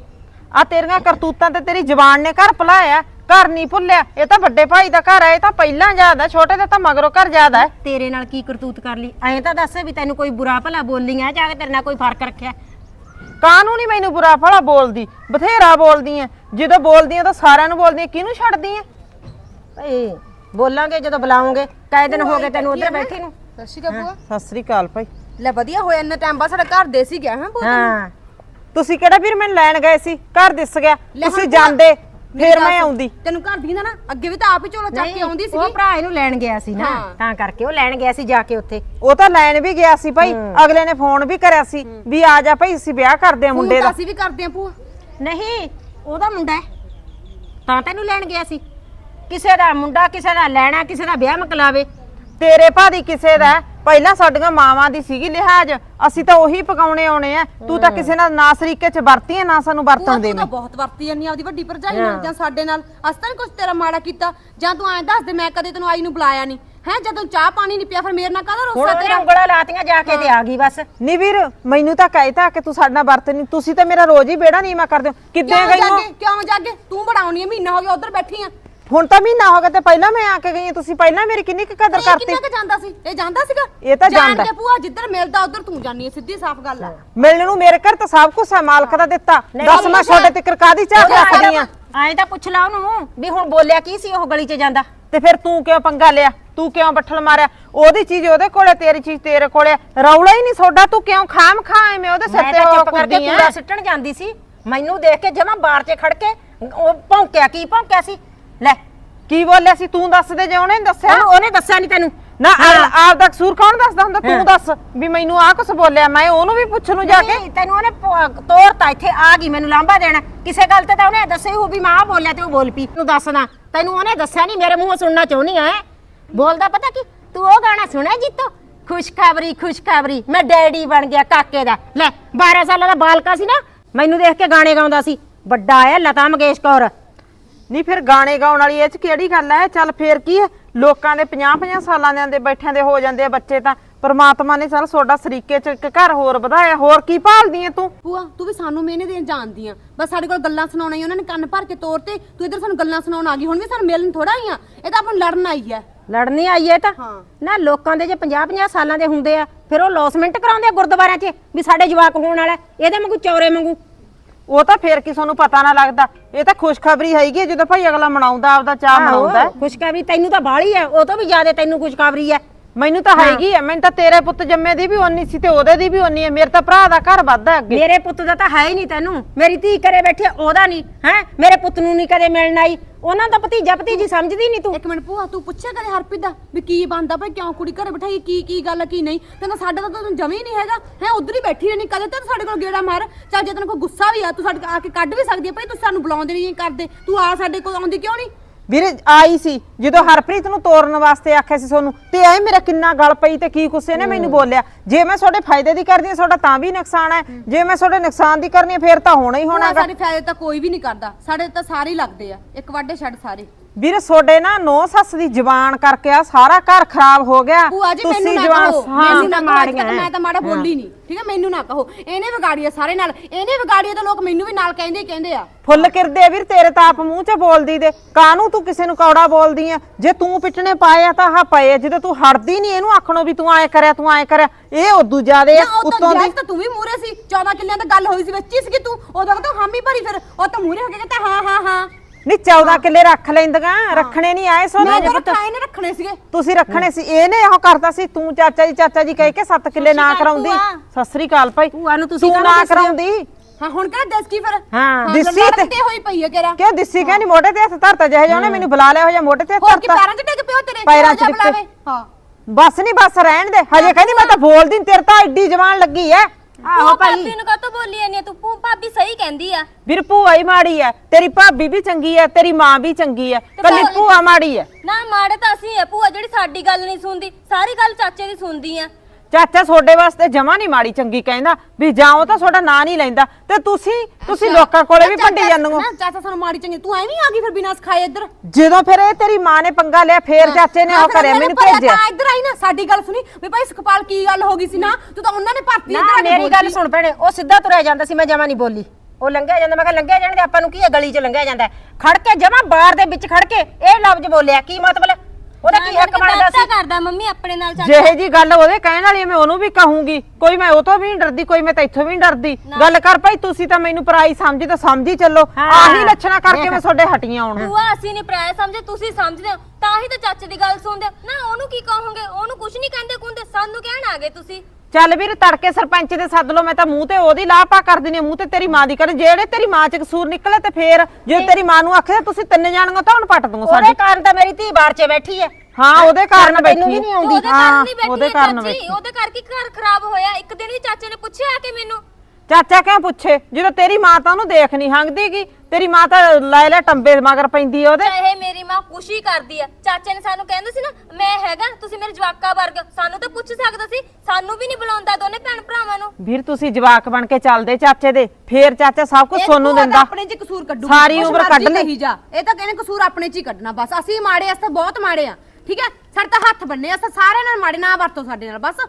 ਆ ਤੇਰੀਆਂ ਕਰਤੂਤਾਂ ਤੇ ਤੇਰੀ ਜ਼ਬਾਨ ਨੇ ਘਰ ਭੁਲਾਇਆ ਘਰ ਨਹੀਂ ਭੁੱਲਿਆ। ਇਹ ਤਾਂ ਵੱਡੇ ਭਾਈ ਦਾ ਘਰ ਹੈ ਇਹ ਤਾਂ ਪਹਿਲਾਂ ਜ਼ਿਆਦਾ ਛੋਟੇ ਦਾ ਤਾਂ ਮਗਰੋਂ ਘਰ ਜ਼ਿਆਦਾ ਹੈ ਤੇਰੇ ਨਾਲ ਕੀ ਕਰਤੂਤ ਕਰ ਲਈ? ਐਂ ਤਾਂ ਦੱਸ ਵੀ ਤੈਨੂੰ ਕੋਈ ਬੁਰਾ ਭਲਾ ਬੋਲੀਆਂ ਜਾਂ ਕਿ ਤੇਰੇ ਨਾਲ ਕੋਈ ਫ਼ਰਕ ਰੱਖਿਆ? ਕਾਹਨੂੰ ਨਹੀਂ ਮੈਨੂੰ ਬੁਰਾ ਭਲਾ ਬੋਲਦੀ? ਬਥੇਰਾ ਬੋਲਦੀ ਐ। ਜਦੋਂ ਬੋਲਦੀ ਐ ਤਾਂ ਸਾਰਿਆਂ ਨੂੰ ਬੋਲਦੀ ਐ ਕਿਹਨੂੰ ਛੱਡਦੀ ਐ? ਭਈ ਬੋਲਾਂਗੇ ਜਦੋਂ ਬੁਲਾਉਂਗੇ। ਕਾਇ ਦਿਨ ਹੋ ਗਏ ਤੈਨੂੰ ਉੱਧਰ ਬੈਠੀ ਨੂੰ। ਸਤਿ ਸ਼੍ਰੀ ਅਕਾਲ ਭੂਆ। ਸਤਿ ਸ੍ਰੀ ਅਕਾਲ ਭਾਈ। ਲੈ ਵਧੀਆ ਹੋਇਆ ਇੰਨਾ ਟਾਈਮ ਬਾਅਦ ਸਾਡਾ ਘਰ ਦੇ ਸੀ ਗਿਆ ਹਾਂ ਹਾਂ। ਤੁਸੀਂ ਕਿਹੜਾ ਵੀਰ ਮੈਨੂੰ ਲੈਣ ਗਏ ਸੀ? ਘਰ ਦਿਸ ਗਿਆ। ਲੈ ਤੁਸੀਂ ਜਾਂਦੇ ਮੇਰੀ ਫੇਰ ਗੱਲ ਮੈਂ ਸੁਣ, ਆਉਂਦੀ। ਤੈਨੂੰ ਘਰ ਦੀ ਨਾ ਨਾ ਅੱਗੇ ਵੀ ਤਾਂ ਆਪ ਹੀ ਝੋਲਾ ਚੱਕ ਕੇ ਆਉਂਦੀ ਉਹ ਸੀਗੀ। ਭਰਾ ਇਹਨੂੰ ਲੈਣ ਗਿਆ ਸੀ ਨਾ। ਹਾਂ। ਤਾਂ ਕਰਕੇ ਉਹ ਲੈਣ ਗਿਆ ਸੀ ਜਾ ਕੇ ਉੱਥੇ। ਉਹ ਤਾਂ ਲੈਣ ਵੀ ਗਿਆ ਸੀ ਭਾਈ। ਅਗਲੇ ਨੇ ਫੋਨ ਵੀ ਕਰਿਆ ਸੀ ਵੀ ਆ ਜਾ ਭਾਈ ਅਸੀਂ ਵਿਆਹ ਕਰਦੇ ਆ ਮੁੰਡੇ ਮੁੰਡੇ ਦਾ। ਅਸੀਂ ਵੀ ਕਰਦੇ ਆ ਭੂਆ। ਨਹੀਂ ਉਹਦਾ ਮੁੰਡਾ ਹੈ। ਤਾਂ ਤੈਨੂੰ ਲੈਣ ਗਿਆ ਸੀ। ਕਿਸੇ ਦਾ ਮੁੰਡਾ ਕਿਸੇ ਦਾ ਲੈਣਾ ਕਿਸੇ ਦਾ ਵਿਆਹ ਮਕਲਾਵੇ। ਤੇਰੇ ਭਾਦੀ ਕਿਸੇ ਦਾ ਹੈ। ਪਹਿਲਾਂ ਸਾਡੀਆਂ ਮਾਵਾਂ ਦੀ ਸੀਗੀ ਲਿਹਾਜ਼ ਅਸੀਂ ਤਾਂ ਉਹੀ ਪਕਾਉਣੇ ਆਉਣੇ ਆ। ਤੂੰ ਤਾਂ ਕਿਸੇ ਨਾਲ ਨਾ ਸਰੀਕੇ ਚ ਵਰਤੀ ਐ ਨਾ ਸਾਨੂੰ ਵਰਤਣ ਤੂੰ ਦੇਵੇਂ। ਤਾਂ ਬਹੁਤ ਵਰਤੀ ਜਾਂਦੀ ਆਪਦੀ ਵੱਡੀ ਭਰਜਾਈ ਨਾਲ ਜਾਂ ਸਾਡੇ ਨਾਲ। ਅਸੀਂ ਤਾਂ ਤੇਰਾ ਮਾੜਾ ਕੀਤਾ। ਜਾਂ ਤੂੰ ਐਂ ਦੱਸ ਦੇ ਮੈਂ ਕਦੇ ਤੈਨੂੰ ਆਈ ਨੂੰ ਬੁਲਾਇਆ ਨਹੀਂ ਹੈ ਜਦੋਂ ਚਾਹ ਪਾਣੀ ਨਹੀਂ ਪਿਆ ਫਿਰ ਮੇਰੇ ਨਾਲ ਕਾਹਦਾ ਹੁਣ ਰੋਸਾ ਉਹਨੇ ਤੇਰਾ? ਉਂਗਲਾਂ ਲਾਤੀਆਂ ਜਾ ਕੇ ਤੇ ਆ ਗਈ ਬਸ। ਨੀ ਵੀਰ ਮੈਨੂੰ ਤਾਂ ਕਹਿਤਾ ਕਿ ਤੂੰ ਸਾਡੇ ਨਾਲ ਵਰਤ ਨਹੀਂ ਤੁਸੀਂ ਤਾਂ ਮੇਰਾ ਰੋਜ਼ ਹੀ ਬੇੜਾ ਨੀਮਾ ਕਰਦੇ ਹੋ। ਕਿੱਦਾਂ ਕਿਉਂ ਗਈ ਹੋ ਜਾਗੇ? ਕਿਉਂ ਜਾਗੇ? ਤੂੰ ਬੜਾਉਣੀ ਹੈ ਮਹੀਨਾ ਹੋ ਗਿਆ ਉਧਰ ਬੈਠੀ ਆ। ਹੁਣ ਤਾਂ ਮਹੀਨਾ ਹੋ ਗਿਆ ਤੇ ਪਹਿਲਾਂ ਮੈਂ ਆ ਕੇ ਗਈ ਹਾਂ, ਤੁਸੀਂ ਪਹਿਲਾਂ ਮੇਰੀ ਕਿੰਨੀ ਕੁ ਕਦਰ ਇਹ ਕਰਤੀ? ਕਿੰਨਾ ਕੁ ਜਾਂਦਾ ਸੀ? ਇਹ ਜਾਂਦਾ ਸੀਗਾ? ਇਹ ਤਾਂ ਜਾਣ ਜਾਂਦਾ। ਕੇ ਭੂਆ ਜਿੱਧਰ ਮਿਲਦਾ ਉਧਰ ਤੂੰ ਜਾਨੀ ਹੈ ਸਿੱਧੀ ਸਾਫ਼ ਗੱਲ ਆ। ਮਿਲਣ ਨੂੰ ਮੇਰੇ ਘਰ ਤਾਂ ਸਭ ਕੁਝ ਹੈ ਮਾਲਕ ਦਾ ਦਿੱਤਾ। ਦੱਸ ਮੈਂ ਤੁਹਾਡੇ ਤੇ ਕਰਕਾਦੀ ਝਾਕ ਰੱਖਦੀ ਆ? ਐਂ ਤਾਂ ਪੁੱਛ ਲਾ ਉਹਨੂੰ ਵੀ ਹੁਣ ਬੋਲਿਆ ਕੀ ਸੀ ਉਹ ਗਲੀ 'ਚ ਜਾਂਦਾ। ਤੇ ਫਿਰ ਤੂੰ ਕਿਉਂ ਪੰਗਾ ਲਿਆ? ਤੂੰ ਕਿਉਂ ਬੱਠਲ ਮਾਰਿਆ? ਉਹਦੀ ਚੀਜ਼ ਉਹਦੇ ਕੋਲੇ ਤੇਰੀ ਚੀਜ਼ ਤੇਰੇ ਕੋਲੇ। ਰੌਲਾ ਹੀ ਨਹੀਂ ਸੋਡਾ ਤੂੰ ਕਿਉਂ ਖਾਮ ਖਾ ਐਵੇਂ ਉਹਦੇ ਸਿਰ ਮੈਂ ਤੇ ਤਾਂ ਹੋ ਚੁੱਪ ਕਰਕੇ ਕੁੱਦੀ ਕੂੜਾ ਆ ਸਿੱਟਣ ਜਾਂਦੀ ਸੀ। ਮੈਨੂੰ ਦੇਖ ਕੇ ਜਮਾ ਬਾਰ 'ਚ ਖੜ ਕੇ ਉਹ ਭੌਂਕਿਆ ਕੀ ਭੌਂਕਿਆ ਸੀ? ਲੈ ਕੀ ਬੋਲਿਆ ਸੀ? ਤੂੰ ਦੱਸ ਦੇ ਜੇ ਉਹਨੇ ਨੀ ਦੱਸਿਆ। ਉਹਨੂੰ- ਉਹਨੇ ਦੱਸਿਆ ਨਹੀਂ ਤੈਨੂੰ। ਨਾ ਆਪ ਦਾ ਕਸੂਰ ਕੌਣ ਦੱਸਦਾ ਹੁੰਦਾ? ਤੂੰ ਦੱਸ ਵੀ ਮੈਨੂੰ ਆਹ ਕੁਛ ਬੋਲਿਆ। ਮੈਂ ਉਹਨੂੰ ਵੀ ਪੁੱਛ ਲੂੰ ਜਾ ਕੇ ਨਹੀਂ, ਤੈਨੂੰ ਉਹਨੇ ਪ- ਤੋਰਤਾ ਇੱਥੇ ਆ ਗਈ ਮੈਨੂੰ ਲਾਂਭਾ ਦੇਣਾ। ਕਿਸੇ ਗੱਲ ਤੇ ਤਾਂ ਉਹਨੇ ਦੱਸਿਆ ਹੋ ਵੀ ਮੈਂ ਬੋਲਿਆ ਤੇ ਉਹ ਬੋਲ ਪਈ। ਤੂੰ ਦੱਸਣਾ ਤੈਨੂੰ ਉਹਨੇ ਦੱਸਿਆ ਨਹੀਂ ਮੇਰੇ ਮੂੰਹੋਂ ਸੁਣਨਾ ਚਾਹੁੰਦੀ ਆ ਬੋਲਦਾ ਪਤਾ ਕੀ? ਤੂੰ ਉਹ ਗਾਣਾ ਸੁਣਿਆ ਜੀਤੋ? ਖੁਸ਼ਖਬਰੀ ਖੁਸ਼ਖਬਰੀ। ਮੈਂ ਡੈਡੀ ਬਣ ਗਿਆ ਕਾਕੇ ਦਾ। ਲੈ 12 ਸਾਲਾਂ ਦਾ ਬਾਲਕਾ ਸੀ ਨਾ ਮੈਨੂੰ ਦੇਖ ਕੇ ਗਾਣੇ ਗਾਉਂਦਾ ਸੀ। ਵੱਡਾ ਆਇਆ ਲਤਾ ਮੰਗੇਸ਼ਕੌਰ। ਨਹੀਂ ਫਿਰ ਗਾਣੇ ਗਾਉਣ ਵਾਲੀ ਇਹ ਚ ਕਿਹੜੀ ਗੱਲ ਹੈ? ਚੱਲ ਫੇਰ ਕੀ ਹੈ? ਲੋਕਾਂ ਦੇ 50 50 ਸਾਲਾਂ ਦੇ ਆਂਦੇ ਬੈਠਿਆਂ ਦੇ ਹੋ ਜਾਂਦੇ ਆ ਬੱਚੇ ਤਾਂ। ਪ੍ਰਮਾਤਮਾ ਨੇ ਚੱਲ ਤੁਹਾਡਾ ਸਰੀਕੇ ਚ ਇੱਕ ਘਰ ਹੋਰ ਵਧਾਇਆ। ਹੋਰ ਕੀ ਭਾਲਦੀ ਐ ਤੂੰ? ਭੂਆ ਤੂੰ ਵੀ ਸਾਨੂੰ ਮਿਹਨੇ ਦੇਣ ਜਾਣਦੀ ਆ। ਬਸ ਸਾਡੇ ਕੋਲ ਗੱਲਾਂ ਸੁਣਾਉਣਾ ਹੀ ਉਹਨਾਂ ਨੇ ਕੰਨ ਭਰ ਕੇ ਤੋਰ ਤੇ ਤੂੰ ਇੱਧਰ ਸਾਨੂੰ ਗੱਲਾਂ ਸੁਣਾਉਣ ਆ ਗਈ। ਹੁਣ ਵੀ ਸਾਨੂੰ ਮਿਲਣ ਥੋੜਾ ਆਈ ਆ। ਇਹ ਤਾਂ ਆਪਾਂ ਨੂੰ ਲੜਨ ਆਈ ਆ ਲੜਨੀ ਆਈ ਏ ਤਾਂ। ਹਾਂ। ਨਾ ਲੋਕਾਂ ਦੇ ਜੇ 50 50 ਸਾਲਾਂ ਦੇ ਹੁੰਦੇ ਆ ਫਿਰ ਉਹ ਲੌਸਮੈਂਟ ਕਰਾਉਂਦੇ ਆ ਗੁਰਦੁਆਰਿਆਂ 'ਚ ਵੀ ਸਾਡੇ ਜਵਾਕ ਹੋਣ ਵਾਲਾ। ਇਹਦੇ ਵਾਂਗੂ ਚੌਰੇ ਵਾਂਗੂ। ਉਹ ਤਾਂ ਫੇਰ ਕੀ ਤੁਹਾਨੂੰ ਪਤਾ ਨਾ ਲੱਗਦਾ ਇਹ ਤਾਂ ਖੁਸ਼ਖਬਰੀ ਹੈਗੀ ਹੈ ਜਦੋਂ ਭਾਈ ਅਗਲਾ ਮਨਾਉਂਦਾ ਆਪਦਾ ਚਾਹ ਮਨਾਉਂਦਾ ਹੈ। ਖੁਸ਼ਖਬਰੀ ਤੈਨੂੰ ਤਾਂ ਬਾਹਲੀ ਆ ਉਹ ਤੋਂ ਵੀ ਜ਼ਿਆਦਾ ਤੈਨੂੰ ਖੁਸ਼ਖਬਰੀ ਆ ਮੈਨੂੰ ਤਾਂ ਹੈਗੀ ਹੈ ਮੈਨੂੰ ਤਾਂ ਤੇਰੇ ਪੁੱਤ ਜੰਮੇ ਦੀ ਵੀ ਓਨੀ ਸੀ ਤੇ ਉਹਦੇ ਦੀ ਵੀ ਓਨੀ ਹੈ ਮੇਰੇ ਤਾਂ ਭਰਾ ਦਾ ਘਰ ਵੱਧਦਾ ਅੱਗੇ। ਮੇਰੇ ਪੁੱਤ ਦਾ ਤਾਂ ਹੈ ਹੀ ਨਹੀਂ ਤੈਨੂੰ। ਮੇਰੀ ਧੀ ਘਰੇ ਬੈਠੀ ਆ, ਉਹਦਾ ਨਹੀਂ ਹੈ? ਮੇਰੇ ਪੁੱਤ ਨੂੰ ਨਹੀਂ ਕਦੇ ਮਿਲਣ ਆਈ। ਉਹਨਾਂ ਦਾ ਭਤੀਜਾ ਭਤੀਜੀ ਸਮਝਦੀ ਨਹੀਂ ਤੂੰ। ਇੱਕ ਮਿੰਟ ਭੂਆ ਤੂੰ ਪੁੱਛਿਆ ਕਦੇ ਹਰਪ੍ਰੀਤ ਦਾ ਵੀ ਕੀ ਬੰਦਾ ਭਾਈ ਕਿਉਂ ਕੁੜੀ ਘਰੇ ਬਿਠਾਈ ਕੀ ਕੀ ਗੱਲ ਆ, ਕੀ ਨਹੀਂ? ਤੈਨੂੰ ਸਾਡਾ ਤਾਂ ਤੈਨੂੰ ਜਮੀ ਨਹੀਂ ਹੈਗਾ। ਹੈ ਉਧਰ ਹੀ ਬੈਠੀ ਰਹਿਣੀ ਕਦੇ ਤਾਂ ਸਾਡੇ ਕੋਲ ਗੇੜਾ ਮਾਰ। ਚੱਲ ਜੇ ਤੈਨੂੰ ਕੋਈ ਗੁੱਸਾ ਵੀ ਆ ਤੂੰ ਸਾਡੇ ਕੋਲ ਆ ਕੇ ਕੱਢ ਵੀ ਸਕਦੀ ਆ। ਭਾਈ ਤੂੰ ਸਾਨੂੰ ਬੁਲਾਉਂਦੇ ਨਹੀਂ ਕਰਦੇ। ਤੂੰ ਆ ਸਾਡੇ ਕੋਲ ਆਉਂਦੀ ਕਿਉਂ ਨਹੀਂ? ਵੀਰੇ ਆਈ ਸੀ ਜਦੋਂ ਹਰਪ੍ਰੀਤ ਨੂੰ ਤੋਰਨ ਵਾਸਤੇ ਆਖਿਆ ਸੀ ਤੁਹਾਨੂੰ ਤੇ ਐ ਮੇਰਾ ਕਿੰਨਾ ਗਲ ਪਈ ਤੇ ਕੀ ਗੁੱਸੇ ਨੇ ਮੈਨੂੰ ਬੋਲਿਆ। ਜੇ ਮੈਂ ਤੁਹਾਡੇ ਫਾਇਦੇ ਦੀ ਕਰਦੀ ਹਾਂ ਤੁਹਾਡਾ ਤਾਂ ਵੀ ਨੁਕਸਾਨ ਹੈ। ਜੇ ਮੈਂ ਤੁਹਾਡੇ ਨੁਕਸਾਨ ਦੀ ਕਰਨੀ ਹੈ ਫੇਰ ਤਾਂ ਹੋਣਾ ਹੀ ਹੋਣਾ ਭੂਆ ਸਾਡੇ ਫਾਇਦੇ ਤਾਂ ਕੋਈ ਵੀ ਨਹੀਂ ਕਰਦਾ। ਸਾਡੇ ਤਾਂ ਸਾਰੇ ਹੀ ਲੱਗਦੇ ਆ। ਇੱਕ ਵਾਢੇ ਛੱਡ ਸਾਰੇ। ਵੀਰੇ ਤੁਹਾਡੇ ਨਾ ਨੌ ਸੱਸ ਦੀ ਜ਼ਬਾਨ ਕਰਕੇ ਆ ਸਾਰਾ ਘਰ ਖਰਾਬ ਹੋ ਗਿਆ। ਭੂਆ ਜੀ ਮੈਨੂੰ ਨਾ ਜ਼ੁਬਾਨ- ਕਹੋ। ਹਾਂ। ਮੈਨੂੰ ਨਾ ਕਹੋ, ਅੱਜ ਮਾੜੀਆਂ ਤੱਕ ਮੈਂ ਤਾਂ ਮਾੜਾ ਬੋਲੀ ਨਹੀਂ। ਠੀਕ ਹੈ ਮੈਨੂੰ ਨਾ ਕਹੋ। ਇਹਨੇ ਵਿਗਾੜੀ ਆ ਸਾਰੇ ਨਾਲ। ਇਹਨੇ ਵਿਗਾੜੀ ਆ ਤਾਂ ਲੋਕ ਮੈਨੂੰ ਵੀ ਨਾਲ ਕਹਿੰਦੇ ਕਹਿੰਦੇ ਆ। ਫੁੱਲ ਕਿਰਦੇ ਵੀਰ ਤੇਰੇ ਤਾਂ ਆਪ ਮੂੰਹ 'ਚ ਬੋਲਦੀ ਦੇ। ਕਾਹਨੂੰ ਤੂੰ ਕਿਸੇ ਨੂੰ ਕੌੜਾ ਬੋਲਦੀ ਆ? ਜੇ ਤੂੰ ਪਿੱਟਣੇ ਪਾਏ ਆ ਤਾਂ ਆਹ ਪਏ ਆ। ਜਦੋਂ ਤੂੰ ਹਟਦੀ ਨਹੀਂ ਇਹਨੂੰ ਆਖਣੋ ਵੀ ਤੂੰ ਐ ਕਰਿਆ ਤੂੰ ਐ ਕਰਿਆ। ਇਹ ਉਦੋਂ ਜ਼ਿਆਦੇ ਆ ਉੱਤੋਂ ਦੀ ਤਾਂ ਤੂੰ ਵੀ ਮੂਰੇ ਸੀ। 14 ਕਿੱਲਿਆਂ ਦਾ ਗੱਲ ਹੋਈ ਸੀ ਵਿੱਚ ਹੀ ਸੀਗੀ ਤੂੰ। ਉਦੋਂ ਤਾਂ ਹਾਮੀ ਭਰੀ ਫਿਰ। ਉਹ ਤਾਂ ਮੂਰੇ ਹੋ ਕੇ ਕਹਿੰਦਾ ਹਾਂ ਹਾਂ ਹਾਂ। ਨਹੀਂ 14 ਕਿੱਲੇ ਰੱਖ ਲੈਂਦੀਆਂ ਰੱਖਣੇ ਨਹੀਂ ਆਏ ਸੋ ਮੈਂ ਤਾਂ ਰੱਖਾਏ ਨੇ ਰੱਖਣੇ ਸੀਗੇ। ਤੁਸੀਂ ਰੱਖਣੇ ਸੀ ਇਹਨੇ ਉਹ ਕਰਦਾ ਸੀ ਤੂੰ ਚਾਚਾ ਜੀ ਚਾਚਾ ਜੀ ਕਹਿ ਕੇ 7 ਕਿੱਲੇ ਨਾ ਕਰਾਉਂਦੀ। ਸਤਿ ਸ੍ਰੀ ਅਕਾਲ ਭਾਈ। ਭੂਆ ਨੂੰ ਤੁਸੀਂ ਤੂੰ ਨਾ? ਕਰਾਉਂਦੀ। ਹਾਂ ਹੁਣ ਕਿਹੜਾ ਦੱਸ ਕੀ ਫਿਰ? ਹਾਂ, ਦਿੱਸੀ ਤੇ- ਹੋਈ ਪਈ ਹੈ ਕਿਹੜਾ? ਕਿਉਂ ਦਿੱਸੀ ਕਹਿੰਦੀ ਮੋਢੇ ਤੇ ਹੱਥ ਧਰਤਾ ਜਿਹੇ ਉਹਨੇ ਮੈਨੂੰ ਬੁਲਾ ਲਿਆ ਹੋ ਜਾ ਮੋਢੇ ਤੇ ਹੱਥ ਹੋਰ ਕੀ ਧਰਤਾ ਪੈਰਾਂ 'ਚ ਡਿੱਗ ਪਿਓ ਤੇਰੇ? ਪੈਰਾਂ 'ਚ ਬੁਲਾਵੇ। ਹਾਂ। ਬਸ ਨਹੀਂ ਬਸ ਰਹਿਣ ਦੇ। ਹਜੇ ਕਹਿੰਦੀ ਮੈਂ ਤਾਂ ਬੋਲਦੀ ਨੀ, ਤੇਰੇ ਤਾਂ ਐਡੀ ਜਵਾਨ ਲੱਗੀ ਐ। ਆਹੋ ਭਾਈ। ਭਾਬੀ ਨੂੰ ਕਾਹਤੋਂ ਬੋਲੀ ਜਾਂਦੀ ਆ? ਤੂੰ ਭੂ- ਭਾਬੀ ਸਹੀ ਕਹਿੰਦੀ ਆ। ਵੀਰ ਭੂਆ ਹੀ ਮਾੜੀ ਐ ਤੇਰੀ ਭਾਬੀ ਵੀ ਚੰਗੀ ਐ ਤੇਰੀ ਮਾਂ ਵੀ ਚੰਗੀ ਐ ਕੱਲੀ ਭੂਆ ਮਾੜੀ ਐ ਨਾ ਮਾੜੇ ਤਾਂ ਅਸੀਂ ਆ ਭੂਆ ਜਿਹੜੀ ਸਾਡੀ ਗੱਲ ਨਹੀਂ ਸੁਣਦੀ ਸਾਰੀ ਗੱਲ ਚਾਚੇ ਦੀ ਸੁਣਦੀ ਆ। ਚਾਚਾ ਤੁਹਾਡੇ ਵਾਸਤੇ ਜਮਾ ਨਹੀਂ ਮਾੜੀ ਚੰਗੀ ਕਹਿੰਦਾ ਵੀ ਜਾਓ ਤਾਂ ਤੁਹਾਡਾ ਨਾਂ ਨਹੀਂ ਲੈਂਦਾ ਤੇ ਤੁਸੀਂ ਤੁਸੀਂ ਲੋਕਾਂ ਕੋਲੇ ਵੀ ਭੰਡੀ ਜਾਂਦੇ ਹੋ। ਨਾ ਚਾਚਾ ਸਾਨੂੰ ਮਾੜੀ ਚੰਗੀ ਤੂੰ ਐਵੇਂ ਆ ਗਈ ਫਿਰ ਬਿਨਾਂ ਸਿਖਾਏ ਇੱਧਰ? ਜਦੋਂ ਫਿਰ ਇਹ ਤੇਰੀ ਮਾਂ ਨੇ ਪੰਗਾ ਲਿਆ ਫੇਰ ਚਾਚੇ ਨੇ ਉਹ ਕਰਿਆ ਮੈਨੂੰ ਭੇਜਿਆ। ਤਾਂ ਇੱਧਰ ਆਈ ਨਾ ਸਾਡੀ ਗੱਲ ਸੁਣੀ। ਵੀ ਭਾਈ ਸੁਖਪਾਲ ਕੀ ਗੱਲ ਹੋ ਗਈ ਸੀ ਨਾ? ਤੂੰ ਤਾਂ ਉਹਨਾਂ ਨੇ ਭਰਤੀ ਨਾ ਇੱਧਰ ਆ ਕੇ ਮੇਰੀ ਗੱਲ। ਸੁਣ ਭੈਣੇ ਉਹ ਸਿੱਧਾ ਤੁਰਿਆ ਜਾਂਦਾ ਸੀ ਮੈਂ ਜਮਾ ਨਹੀਂ ਬੋਲੀ। ਉਹ ਲੰਘਿਆ ਜਾਂਦਾ ਮੈਂ ਕਿਹਾ ਲੰਘਿਆ ਜਾਣ ਦੇ ਆਪਾਂ ਨੂੰ ਕੀ ਹੈ ਗਲੀ 'ਚ ਲੰਘਿਆ ਜਾਂਦਾ। ਖੜ ਕੇ ਜਮਾ ਬਾਰ ਦੇ ਵਿੱਚ ਖੜ ਕੇ ਇਹ ਲਫ਼ਜ਼ ਬੋਲਿਆ ਕੀ ਮਤਲਬ? ਉਹਦਾ ਕੀ ਹੱਕ ਬਣਦਾ ਸੀ? ਕਰਦਾ ਮੰਮੀ ਆਪਣੇ ਨਾਲ ਜਿਹੇ ਜੀ। ਗੱਲ ਉਹਦੇ ਕਹਿਣ ਵਾਲੀ ਮੈਂ ਉਹਨੂੰ ਵੀ ਕਹੂੰਗੀ। ਕੋਈ ਮੈਂ ਉਹ ਤੋਂ ਵੀ ਨਹੀਂ ਡਰਦੀ ਕੋਈ ਮੈਂ ਤੈਥੋਂ ਵੀ ਨਹੀਂ ਡਰਦੀ। ਗੱਲ ਕਰ ਭਾਈ ਤੁਸੀਂ ਤਾਂ ਮੈਨੂੰ ਪਰਾਈ ਸਮਝੀ ਤਾਂ ਸਮਝੀ ਚੱਲੋ। ਆਹੀ ਲੱਛਣਾ ਕਰਕੇ ਮੈਂ ਤੁਹਾਡੇ ਹਟੀਆਂ ਹੁਣ। ਭੂਆ ਅਸੀਂ ਨਹੀਂ ਪ੍ਰਾਇ ਸਮਝੇ ਤੁਸੀਂ ਸਮਝਦੇ ਹੋ। ਤਾਂ ਹੀ ਤਾਂ ਚਾਚੇ ਦੀ ਗੱਲ ਸੁਣਦੇ। ਨਾ ਉਹਨੂੰ ਕੀ ਕਹੋਗੇ? ਉਹਨੂੰ ਕੁਝ ਨਹੀਂ ਕਹਿੰਦੇ ਕੁੰਦੇ। ਸਾਨੂੰ ਕਹਿਣ ਆ ਗਏ ਤੁਸੀਂ। ਚੱਲ ਵੀਰ ਤੜਕੇ ਸਰਪੰਚ ਦੇ ਸੱਦ ਲਓ ਮੈਂ ਤਾਂ ਮੂੰਹ ਤੇ ਉਹਦੀ ਲਾਪਾ ਕਰ ਦਿੰਦੀ ਹਾਂ, ਮੂੰਹ ਤੇ ਤੇਰੀ ਮਾਂ ਦੀ ਕਰ ਜਿਹੜੇ ਤੇਰੀ ਮਾਂ ਚ ਕਸੂਰ ਨਿਕਲੇ ਤੇ ਫੇਰ ਜੇ ਤੇਰੀ ਮਾਂ ਨੂੰ ਆਖਿਆ ਤੁਸੀਂ ਤਿੰਨ ਜਾਣੀਆਂ ਤਾਂ ਹੁਣ ਪੱਟ ਦੂੰਗਾ ਉਹਦੇ ਸਾਡੀ। ਕਾਰਨ ਤਾਂ ਮੇਰੀ ਧੀ ਬਾਹਰ 'ਚ ਬੈਠੀ ਹੈ। ਹਾਂ ਉਹਦੇ ਕਾਰਨ ਬੈਠੀ ਵੀ ਨਹੀਂ ਆਉਂਦੀ। ਉਹਦੇ ਕਾਰਨ ਨਹੀਂ ਉਹਦੇ ਬੈਠੀ ਕਾਰਨ ਚਾਚੀ ਬੈਠੀ ਉਹਦੇ ਕਰਕੇ ਘਰ ਖਰਾਬ ਹੋਇਆ? ਇੱਕ ਦਿਨ ਵੀ ਚਾਚੇ ਨੇ ਪੁੱਛਿਆ ਕੇ ਮੈਨੂੰ? ਚਾਚਾ ਕਿਉਂ ਪੁੱਛੇ? ਜਦੋਂ ਤੇਰੀ ਮਾਂ ਤਾਂ ਉਹਨੂੰ ਦੇਖ ਨਹੀਂ ਹੰਗਦੀਗੀ ਤੇਰੀ ਮਾਂ ਤਾਂ ਲੈ ਲੈ ਟੰਬੇ ਮਗਰ ਪੈਂਦੀ ਆ ਉਹਦੇ। ਚਾਹੇ ਮੇਰੀ ਮਾਂ ਹੀ ਕਰਦੀ ਆ। ਚਾਚੇ ਨੇ ਸਾਨੂੰ ਕਹਿੰਦਾ ਸੀ ਨਾ ਮੈਂ ਹੈਗਾ ਤੁਸੀਂ ਮੇਰੇ ਜਵਾਕਾ ਵਰਗ ਸਾਨੂੰ ਤਾਂ ਪੁੱਛ ਸਕਦਾ ਸੀ ਸਾਨੂੰ ਵੀ ਨਹੀਂ ਬੁਲਾਉਂਦਾ ਦੋਨੇ ਭੈਣ ਭਰਾਵਾਂ ਨੂੰ। ਵੀਰ ਤੁਸੀਂ ਜਵਾਕ ਬਣ ਕੇ ਚੱਲਦੇ ਚਾਚੇ ਦੇ ਫੇਰ ਚਾਚਾ ਸਭ ਕੁਝ ਇਹ ਸੋਨੂੰ ਭੂਆ ਤਾਂ ਦਿੰਦਾ। ਆਪਣੇ 'ਚ ਕਸੂਰ ਕੱਢੂਗੀ। ਸਾਰੀ ਕੁਛ ਉਮਰ ਕੱਢ ਮਰਜ਼ੀ ਲਈ। ਕਹੀ ਜਾ। ਇਹ ਤਾਂ ਕਹਿੰਦੇ ਕਸੂਰ ਆਪਣੇ 'ਚ ਹੀ ਕੱਢਣਾ ਬਸ। ਅਸੀਂ ਮਾੜੇ ਅਸੀਂ ਬਹੁਤ ਮਾੜੇ ਆ ਠੀਕ ਹੈ? ਸਾਡੇ ਤਾਂ ਹੱਥ ਬੰਨੇ ਅਸੀਂ ਸਾਰਿਆਂ ਨਾਲ ਮਾੜੇ ਨਾ ਵਰਤੋ ਸਾਡੇ ਨਾਲ ਬਸ।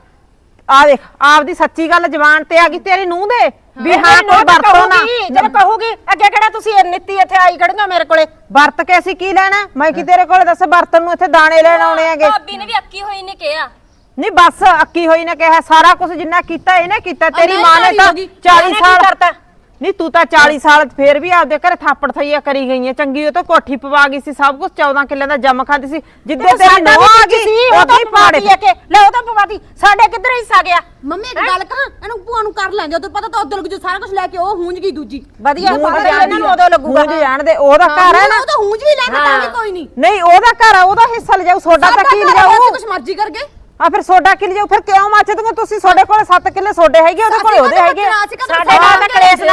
ਆ ਦੇਖ ਆਪਦੀ ਸੱਚੀ ਗੱਲ ਜ਼ਬਾਨ ਤੇ ਆ ਗਈ ਤੇਰੀ ਨੂੰਹ ਦੇ। ਵੀ ਹਾਂ ਕੋਈ ਵਰਤੋ ਨਾ। ਜਦੋਂ ਕਹੂਗੀ ਅੱਗੇ ਕਿਹੜਾ ਤੁਸੀਂ ਨਿੱਤੀ ਇੱਥੇ ਆਈ ਖੜੀਆਂ ਮੇਰੇ ਕੋਲੇ? ਵਰਤ ਕੇ ਅਸੀਂ ਕੀ ਲੈਣਾ? ਮੈਂ ਕੀ ਤੇਰੇ ਕੋਲ ਦੱਸ ਵਰਤਨ ਨੂੰ ਇੱਥੇ ਦਾਣੇ ਲੈਣ ਆਉਣੇ ਹੈਗੇ। ਭਾਬੀ ਨੇ ਵੀ ਅੱਕੀ ਹੋਈ ਨੇ ਕਿਹਾ। ਨਹੀਂ ਬਸ ਅੱਕੀ ਹੋਈ ਨੇ ਕਿਹਾ ਸਾਰਾ ਕੁਝ ਜਿੰਨਾ ਕੀਤਾ ਇਹਨੇ ਕੀਤਾ। ਤੇਰੀ ਮਾਂ ਨੇ ਤਾਂ ਹੋ ਗਈ। 40 ਉਹਨੇ ਕੀ ਸਾਲ ਕਰਤਾ? ਨਹੀਂ ਤੂੰ ਤਾਂ 40 ਸਾਲ ਫੇਰ ਵੀ ਆਪਦੇ ਘਰੇ ਥਾਪੜ ਥਈਆ ਕਰੀ ਗਈ ਹੈ ਚੰਗੀ ਉਹ ਤਾਂ ਕੋਠੀ ਪਵਾ ਗਈ ਸੀ ਸਭ ਕੁਝ 14 ਕਿੱਲਿਆਂ ਦਾ ਜੰਮ ਖਾਂਦੀ ਸੀ। ਜਿੱਦੇ ਤੇਰੀ ਸਾਡਾ ਨੋਹ ਵੀ ਆ ਗਈ ਸੀ ਉਹ ਉਹਦੀ ਤਾਂ ਪਾੜੇ ਪਵਾਤੀ ਹੈ ਕਿ। ਲੈ ਉਹ ਤਾਂ ਪਵਾਤੀ। ਸਾਡੇ ਕਿੱਧਰ ਹਿੱਸਾ ਗਿਆ? ਮੰਮੀ ਇੱਕ ਗੱਲ ਕਹਾਂ? ਇਹਨੂੰ ਭੂਆ ਨੂੰ ਕਰ ਲੈਂਦੇ ਉਦੋਂ ਪਤਾ ਤਾਂ ਉਦੋਂ ਲੱਗ ਜੋ ਸਾਰਾ ਕੁਝ ਲੈ ਕੇ ਉਹ ਹੂੰਜ ਗਈ ਦੂਜੀ। ਵਧੀਆ ਪਤਾ ਤੇ ਇਹਨਾਂ ਨੂੰ ਉਦੋਂ ਲੱਗੂਗਾ। ਮੂੰਹ ਜਾਣ ਦੇ ਉਹਦਾ ਘਰ ਹੈ ਨਾ। ਉਹ ਤਾਂ ਹੂੰਜ ਵੀ ਲੈਂਦਾ ਤਾਂ ਵੀ ਕੋਈ ਨਹੀਂ। ਨਹੀਂ ਉਹਦਾ ਘਰ ਆ ਉਹਦਾ ਹਿੱਸਾ ਲਿਜਾਓ ਸੋਡਾ ਤਾਂ ਕੀ ਲਿਜਾਓ? ਕੁਝ ਮਰਜ਼ੀ ਕਰ ਗਏ। ਆ ਫਿਰ ਸੋਡਾ ਕੀ ਲਿਜਾਓ? ਫਿਰ ਕਿਉਂ ਮਾਚੇ ਤੂੰ? ਤੁਸੀਂ ਤੁਹਾਡੇ ਕੋਲ 7 ਕਿੱਲੇ ਸੋਡੇ ਹੈਗੇ ਉਹਦੇ ਕੋਲ ਉਹਦੇ ਹੈਗੇ ਸਾਡੇ ਨਾਲ ਤਾਂ ਕਲੇਸ਼ ਨਾ ਪਾ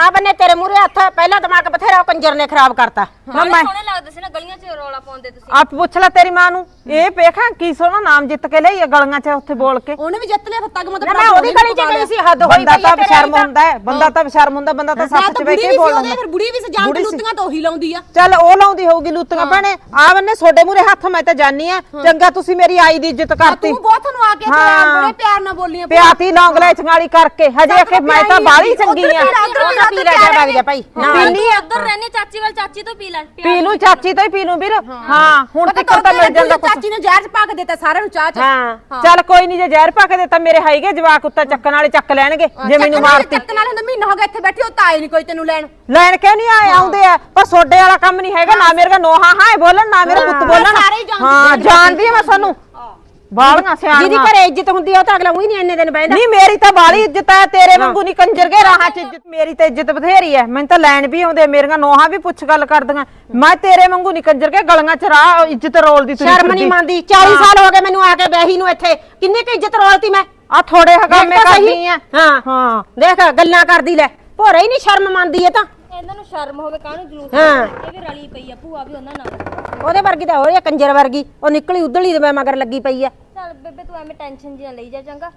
ਆ ਬੰਨੇ ਤੇਰੇ ਮੂਰੇ ਹੱਥ ਪਹਿਲਾਂ ਦਿਮਾਗ ਬਥੇਰਾ ਉਹ ਕੰਜਰ ਨੇ ਖਰਾਬ ਕਰਤਾ। ਬੜੇ ਸੋਹਣੇ ਲੱਗਦੇ ਸੀ ਨਾ ਗਲੀਆਂ 'ਚ ਰੌਲਾ ਪਾਉਂਦੇ ਤੁਸੀਂ। ਆਪ ਪੁੱਛ ਲੈ ਤੇਰੀ ਮਾਂ ਨੂੰ। ਇਹ ਵੇਖਾਂ ਕੀ ਸੋਹਣਾ ਨਾਮ ਜਿੱਤ ਕੇ ਲਈ ਗਲੀਆਂ 'ਚ ਉੱਥੇ ਬੋਲ ਕੇ। ਉਹਨੇ ਵੀ ਜਿੱਤ ਲਿਆ ਤੱਕ ਮਤਲਬ ਨਾ ਮੈਂ ਉਹਦੀ ਗਲੀ 'ਚ ਗਈ ਸੀ ਹੱਦ ਹੋਈ ਬੰਦਾ ਤਾਂ ਵਾਲੀ ਹੁੰਦਾ ਹੈ ਬੰਦਾ ਤਾਂ ਬਸ਼ਰਮ ਹੁੰਦਾ ਬੰਦਾ ਤਾਂ ਸੱਚ 'ਚ ਬਹਿ ਕੇ ਬੋਲ ਉਹਦੇ ਲੈਂਦਾ ਫਿਰ ਬੁੜੀ ਵੀ ਸਜਾਨ ਬੁੜੀ ਸੀ। ਲੁੱਟੀਆਂ ਤਾਂ ਉਹੀ ਲਾਉਂਦੀ ਆ। ਚੱਲ ਉਹ ਲਾਉਂਦੀ ਹੋਊਗੀ ਲੁੱਤੀਆਂ। ਭੈਣੇ ਆ ਬੰਨੇ ਸੋਡੇ ਮੂਰੇ ਹੱਥ ਮੈਂ ਤਾਂ ਜਾਨੀ ਆ। ਚੰਗਾ ਤੁਸੀਂ ਮੇਰੀ ਆਈ ਦੀ ਇੱਜ਼ਤ ਕਰਤੀ। ਤੂੰ ਬਹੁਤ ਨੂੰ ਆ ਕੇ। ਬੜੇ ਪਿਆਰ ਨਾਲ ਬੋਲੀਆਂ ਪਿਆਤੀ ਲੌਂਗ ਲੈ ਚੰਗਾਲੀ ਕਰਕੇ। ਹਜੇ ਕਿ ਮੈਂ ਤਾਂ ਬਾਹਲੀ ਚੰਗੀ ਆ। ਪੀ ਲੈ ਜਾ ਵਗ ਜਾ ਭਾਈ। ਆ ਉੱਧਰ ਰਹਿੰਦੇ ਚਾਚੀ ਵੱਲ ਚਾਚੀ ਤੋਂ ਪੀ ਲੈ। ਪੀ ਲੂ ਚਾਚੀ ਤੋਂ ਹੀ ਪੀ ਲੂ ਵੀਰ। ਹਾਂ। ਹੁਣ ਤੱਕ ਤਾਂ ਮਿਲ ਜਾਂਦਾ ਚਾਚੀ ਨੇ ਜ਼ਹਿਰ ਪਾ ਕੇ ਦਿੱਤਾ ਸਾਰਿਆਂ ਨੂੰ ਚਾਹ ਚ। ਹਾਂ ਚੱਲ ਕੋਈ ਨਹੀਂ ਜੇ ਜ਼ਹਿਰ ਪਾ ਕੇ ਦਿੱਤਾ ਮੇਰੇ ਹੈਗੇ ਜਵਾਕ ਉੱਤਾ ਚੱਕਣ ਵਾਲੇ ਚੱਕ ਲੈਣਗੇ ਜੇ ਮੈਨੂੰ ਮਾਰਤੀ। ਚੱਕਣ ਵਾਲੇ ਹੁੰਦਾ ਮਹੀਨਾ ਹੋ ਗਿਆ ਇੱਥੇ ਬੈਠੀ ਉਹ ਤਾਂ ਆਏ ਨਹੀਂ ਕੋਈ ਤੈਨੂੰ ਲੈਣ। ਲੈਣ ਕੇ ਨਹੀਂ ਆਏ? ਆਉਂਦੇ ਆ ਪਰ ਸੋਡੇ ਵਾਲਾ ਕੰਮ ਨਹੀਂ ਹੈਗਾ ਨਾ ਮੇਰੇ ਕੋ ਨੋਹਾ ਹਾਂ ਬੋਲਣ ਨਾ ਮੇਰੇ ਪੁੱਤ ਬੋਲਣ। ਹਾਂ ਜਾਣਦੀ ਆ ਮੈਂ ਸਾਨੂੰ ਬਾਲੀਆਂ ਜਿਹਦੀ ਸਿਆਣੀਆਂ ਘਰੇ ਇੱਜ਼ਤ ਹੁੰਦੀ ਆ ਉਹ ਤਾਂ ਅਗਲਾ ਉਹੀ ਨਹੀਂ ਇੰਨੇ ਦਿਨ ਬਹਿੰਦਾ। ਨਹੀਂ ਮੇਰੀ ਤਾਂ ਬਾਲੀ ਇੱਜ਼ਤ ਹੈ ਤੇਰੇ ਵਾਂਗੂ ਨਹੀਂ ਕੰਜਰ ਕੇ ਰਾਹਾਂ 'ਚ ਇੱਜ਼ਤ ਮੇਰੀ ਤਾਂ ਇੱਜ਼ਤ ਬਥੇਰੀ ਹੈ ਮੈਨੂੰ ਤਾਂ ਲੈਣ ਵੀ ਆਉਂਦੇ ਮੇਰੀਆਂ ਨੋਹਾਂ ਵੀ ਪੁੱਛ ਗੱਲ ਕਰਦੀਆਂ। ਮੈਂ ਤੇਰੇ ਵਾਂਗੂ ਨਹੀਂ ਕੰਜਰ ਕੇ ਗਲੀਆਂ 'ਚ ਰਾਹ ਇੱਜ਼ਤ ਰੋਲਦੀ ਤੁਰੀ ਸ਼ਰਮ ਨਹੀਂ ਮੰਨਦੀ। 40 ਸਾਲ ਹੋ ਗਏ ਮੈਨੂੰ ਆ ਕੇ ਬੈਹੀ ਨੂੰ ਇੱਥੇ। ਕਿੰਨੀ ਕੁ ਇੱਜ਼ਤ ਰੋਲਤੀ ਮੈਂ? ਆ ਥੋੜੇ ਹਗਾਮੇ ਦੇਖ ਤਾਂ ਸਹੀ। ਕਰਦੀ ਆ। ਹਾਂ। ਹਾਂ। ਦੇਖ ਗੱਲਾਂ ਕਰਦੀ ਲੈ। ਭੋਰੇ ਹੀ ਨਹੀਂ ਸ਼ਰਮ ਮੰਨਦੀ ਇਹ ਤਾਂ। ਇਹਨਾਂ ਨੂੰ ਸ਼ਰਮ ਹੋਵੇ ਕਾਹਨੂੰ ਜਲੂਸ ਹਾਂ। ਇਹ ਵੀ ਰਲੀ ਪਈ ਆ ਭੂਆ ਵੀ ਉਹਨਾਂ ਨਾਲ। ਉਹਦੇ ਵਰਗੀ ਤਾਂ ਹੋ ਰਹੀ ਆ ਕੰਜਰ ਵਰਗੀ। ਉਹ ਨਿਕਲੀ ਉਧਲੀ ਤੇ ਮੈਂ ਮਗਰ ਲੱਗੀ ਪਈ ਆ। ਚੱਲ ਬੇਬੇ ਤੂੰ ਐਵੇਂ ਟੈਨਸ਼ਨ ਜੀ ਨਾ ਲਈ ਜਾ ਚੰਗਾ।